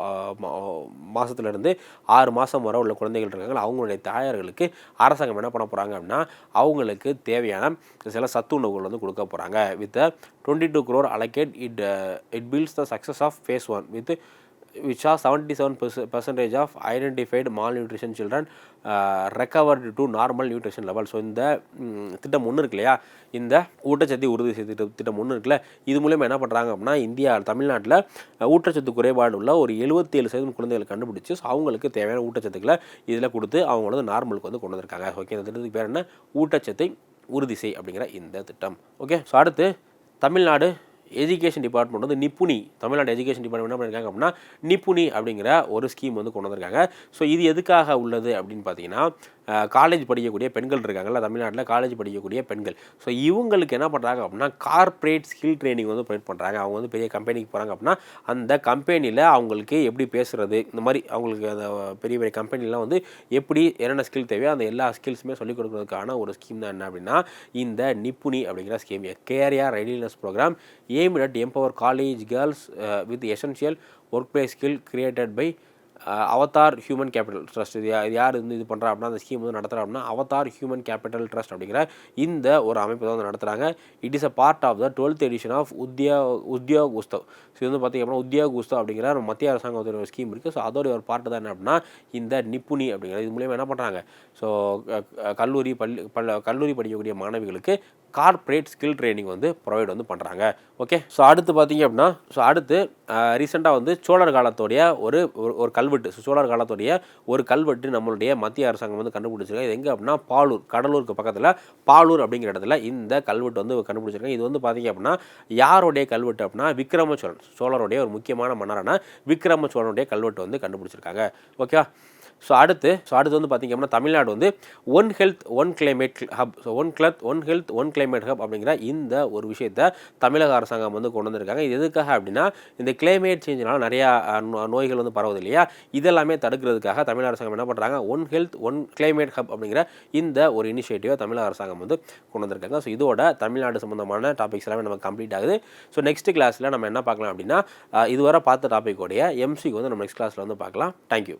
மாதத்துலேருந்து ஆறு மாதம் வரை உள்ள குழந்தைகள் இருக்காங்க அவங்களுடைய தாயார்களுக்கு அரசாங்கம் என்ன பண்ண போகிறாங்க அப்படின்னா அவங்களுக்கு தேவையான சில சத்து உணவுகள் வந்து கொடுக்க போகிறாங்க with twenty two crore allocate it it builds the success of phase one with which are 77 percentage of identified malnutrition children uh, recovered to normal nutrition level. So இந்த mm, திட்டம் ஒன்று இருக்கு இல்லையா? இந்த ஊட்டச்சத்து உறுதி செய்த திட்டம் திட்டம் ஒன்று இருக்குல்ல? இது மூலயமா என்ன பண்ணுறாங்க அப்படின்னா இந்தியா தமிழ்நாட்டில் ஊட்டச்சத்து குறைபாடு உள்ள ஒரு எழுபத்தேழு சதவீதம் குழந்தைகளை கண்டுபிடிச்சி ஸோ அவங்களுக்கு தேவையான ஊட்டச்சத்துக்களை இதில் கொடுத்து அவங்க வந்து நார்மலுக்கு வந்து கொண்டு வந்திருக்காங்க. ஓகே இந்த திட்டத்துக்கு பேர் என்ன? ஊட்டச்சத்தை உறுதி செய் அப்படிங்கிற இந்த திட்டம். ஓகே ஸோ அடுத்து தமிழ்நாடு எஜுகேஷன் டிபார்ட்மெண்ட் வந்து நிப்புணி தமிழ்நாடு எஜுகேஷன் டிபார்ட்மெண்ட் என்ன பண்ணியிருக்காங்க அப்படின்னா நிப்புணி அப்படிங்கிற ஒரு ஸ்கீம் வந்து கொண்டு வந்திருக்காங்க. ஸோ இது எதுக்காக உள்ளது அப்படின்னு பார்த்தீங்கன்னா காலேஜ் படிக்கக்கூடிய பெண்கள் இருக்காங்கல்ல தமிழ்நாட்டில் காலேஜ் படிக்கக்கூடிய பெண்கள். ஸோ இவங்களுக்கு என்ன பண்ணுறாங்க அப்படின்னா கார்ப்பரேட் ஸ்கில் ட்ரைனிங் வந்து ப்ரொவைட் பண்ணுறாங்க அவங்க வந்து பெரிய கம்பெனிக்கு போகிறாங்க அப்படின்னா அந்த கம்பெனியில் அவங்களுக்கு எப்படி பேசுகிறது இந்த மாதிரி அவங்களுக்கு அந்த பெரிய பெரிய கம்பெனிலாம் வந்து எப்படி என்னென்ன ஸ்கில் தேவையோ அந்த எல்லா ஸ்கில்ஸுமே சொல்லிக் கொடுக்கறதுக்கான ஒரு ஸ்கீம் தான் என்ன அப்படின்னா இந்த நிப்புணி அப்படிங்கிற scheme career readiness programme aim at empower college girls with essential work place skill created by Avtar human capital trust இது யார் வந்து இது பண்ணுறா அப்படின்னா அந்த ஸ்கீம் வந்து நடத்துகிறா அப்படின்னா அவதார் ஹியூமன் கேபிட்டல் ட்ரஸ்ட் அப்படிங்கிற இந்த ஒரு அமைப்பு தான் வந்து நடத்துகிறாங்க it is a part of the twelfth edition of உத்யா Udyog உஸ்தவ் ஸோ இது வந்து பார்த்திங்க அப்படின்னா உத்யோக் உஸ்தவ் அப்படிங்கிற ஒரு மத்திய அரசாங்கத்தோட ஒரு ஸ்கீம் இருக்குது ஸோ அதோட ஒரு பார்ட் தான் என்ன அப்படின்னா இந்த நிப்புணி அப்படிங்கிற இது மூலியமாக என்ன பண்ணுறாங்க ஸோ கல்லூரி பள்ளி பல்ல கல்லூரி படிக்கக்கூடிய மாணவிகளுக்கு கார்ப்பரேட் ஸ்கில் ட்ரைனிங் வந்து ப்ரொவைட் வந்து பண்ணுறாங்க ஓகே ஸோ அடுத்து பார்த்தீங்க அப்படின்னா ஸோ அடுத்து ரீசெண்டாக வந்து சோழர் காலத்துடைய ஒரு ஒரு- ஒரு கல்வெட்டு. ஸோ சோழர் காலத்துடைய ஒரு கல்வெட்டு நம்மளுடைய மத்திய அரசாங்கம் வந்து கண்டுபிடிச்சிருக்காங்க. இது எங்கே அப்படின்னா பாலூர் கடலூருக்கு பக்கத்தில் பாலூர் அப்படிங்கிற இடத்துல இந்த கல்வெட்டு வந்து கண்டுபிடிச்சிருக்காங்க. இது வந்து பார்த்தீங்க அப்படின்னா யாருடைய கல்வெட்டு அப்படின்னா விக்ரம சோழன் சோழருடைய ஒரு முக்கியமான மன்னரான விக்ரம சோழனுடைய கல்வெட்டு வந்து கண்டுபிடிச்சிருக்காங்க. ஓகேவா ஸோ அடுத்து ஸோ அடுத்து வந்து பார்த்திங்க அப்படின்னா தமிழ்நாடு வந்து one health one climate hub so one கிளத் one health one climate hub அப்படிங்கிற இந்த ஒரு விஷயத்தை தமிழக அரசாங்கம் வந்து கொண்டு வந்திருக்காங்க. இது எதுக்காக அப்படின்னா இந்த கிளைமேட் சேஞ்சினால நிறையா நோ- நோய்கள் வந்து பரவுது இல்லையா? இதெல்லாமே தடுக்கிறதுக்காக தமிழக அரசாங்கம் என்ன பண்ணுறாங்க one health one climate hub அப்படிங்கிற இந்த ஒரு இனிஷியேட்டிவை தமிழக அரசாங்கம் வந்து கொண்டு வந்திருக்காங்க. ஸோ இதோட தமிழ்நாடு சம்மந்தமான டாபிக்ஸ் எல்லாமே நமக்கு கம்ப்ளீட் ஆகுது. ஸோ நெக்ஸ்ட் கிளாஸில் நம்ம என்ன பார்க்கலாம் அப்படின்னா இதுவரை பார்த்த டாப்பிக்கோடைய எம்சிக்கு வந்து நம்ம நெக்ஸ்ட் கிளாஸில் வந்து பார்க்கலாம். தேங்க்யூ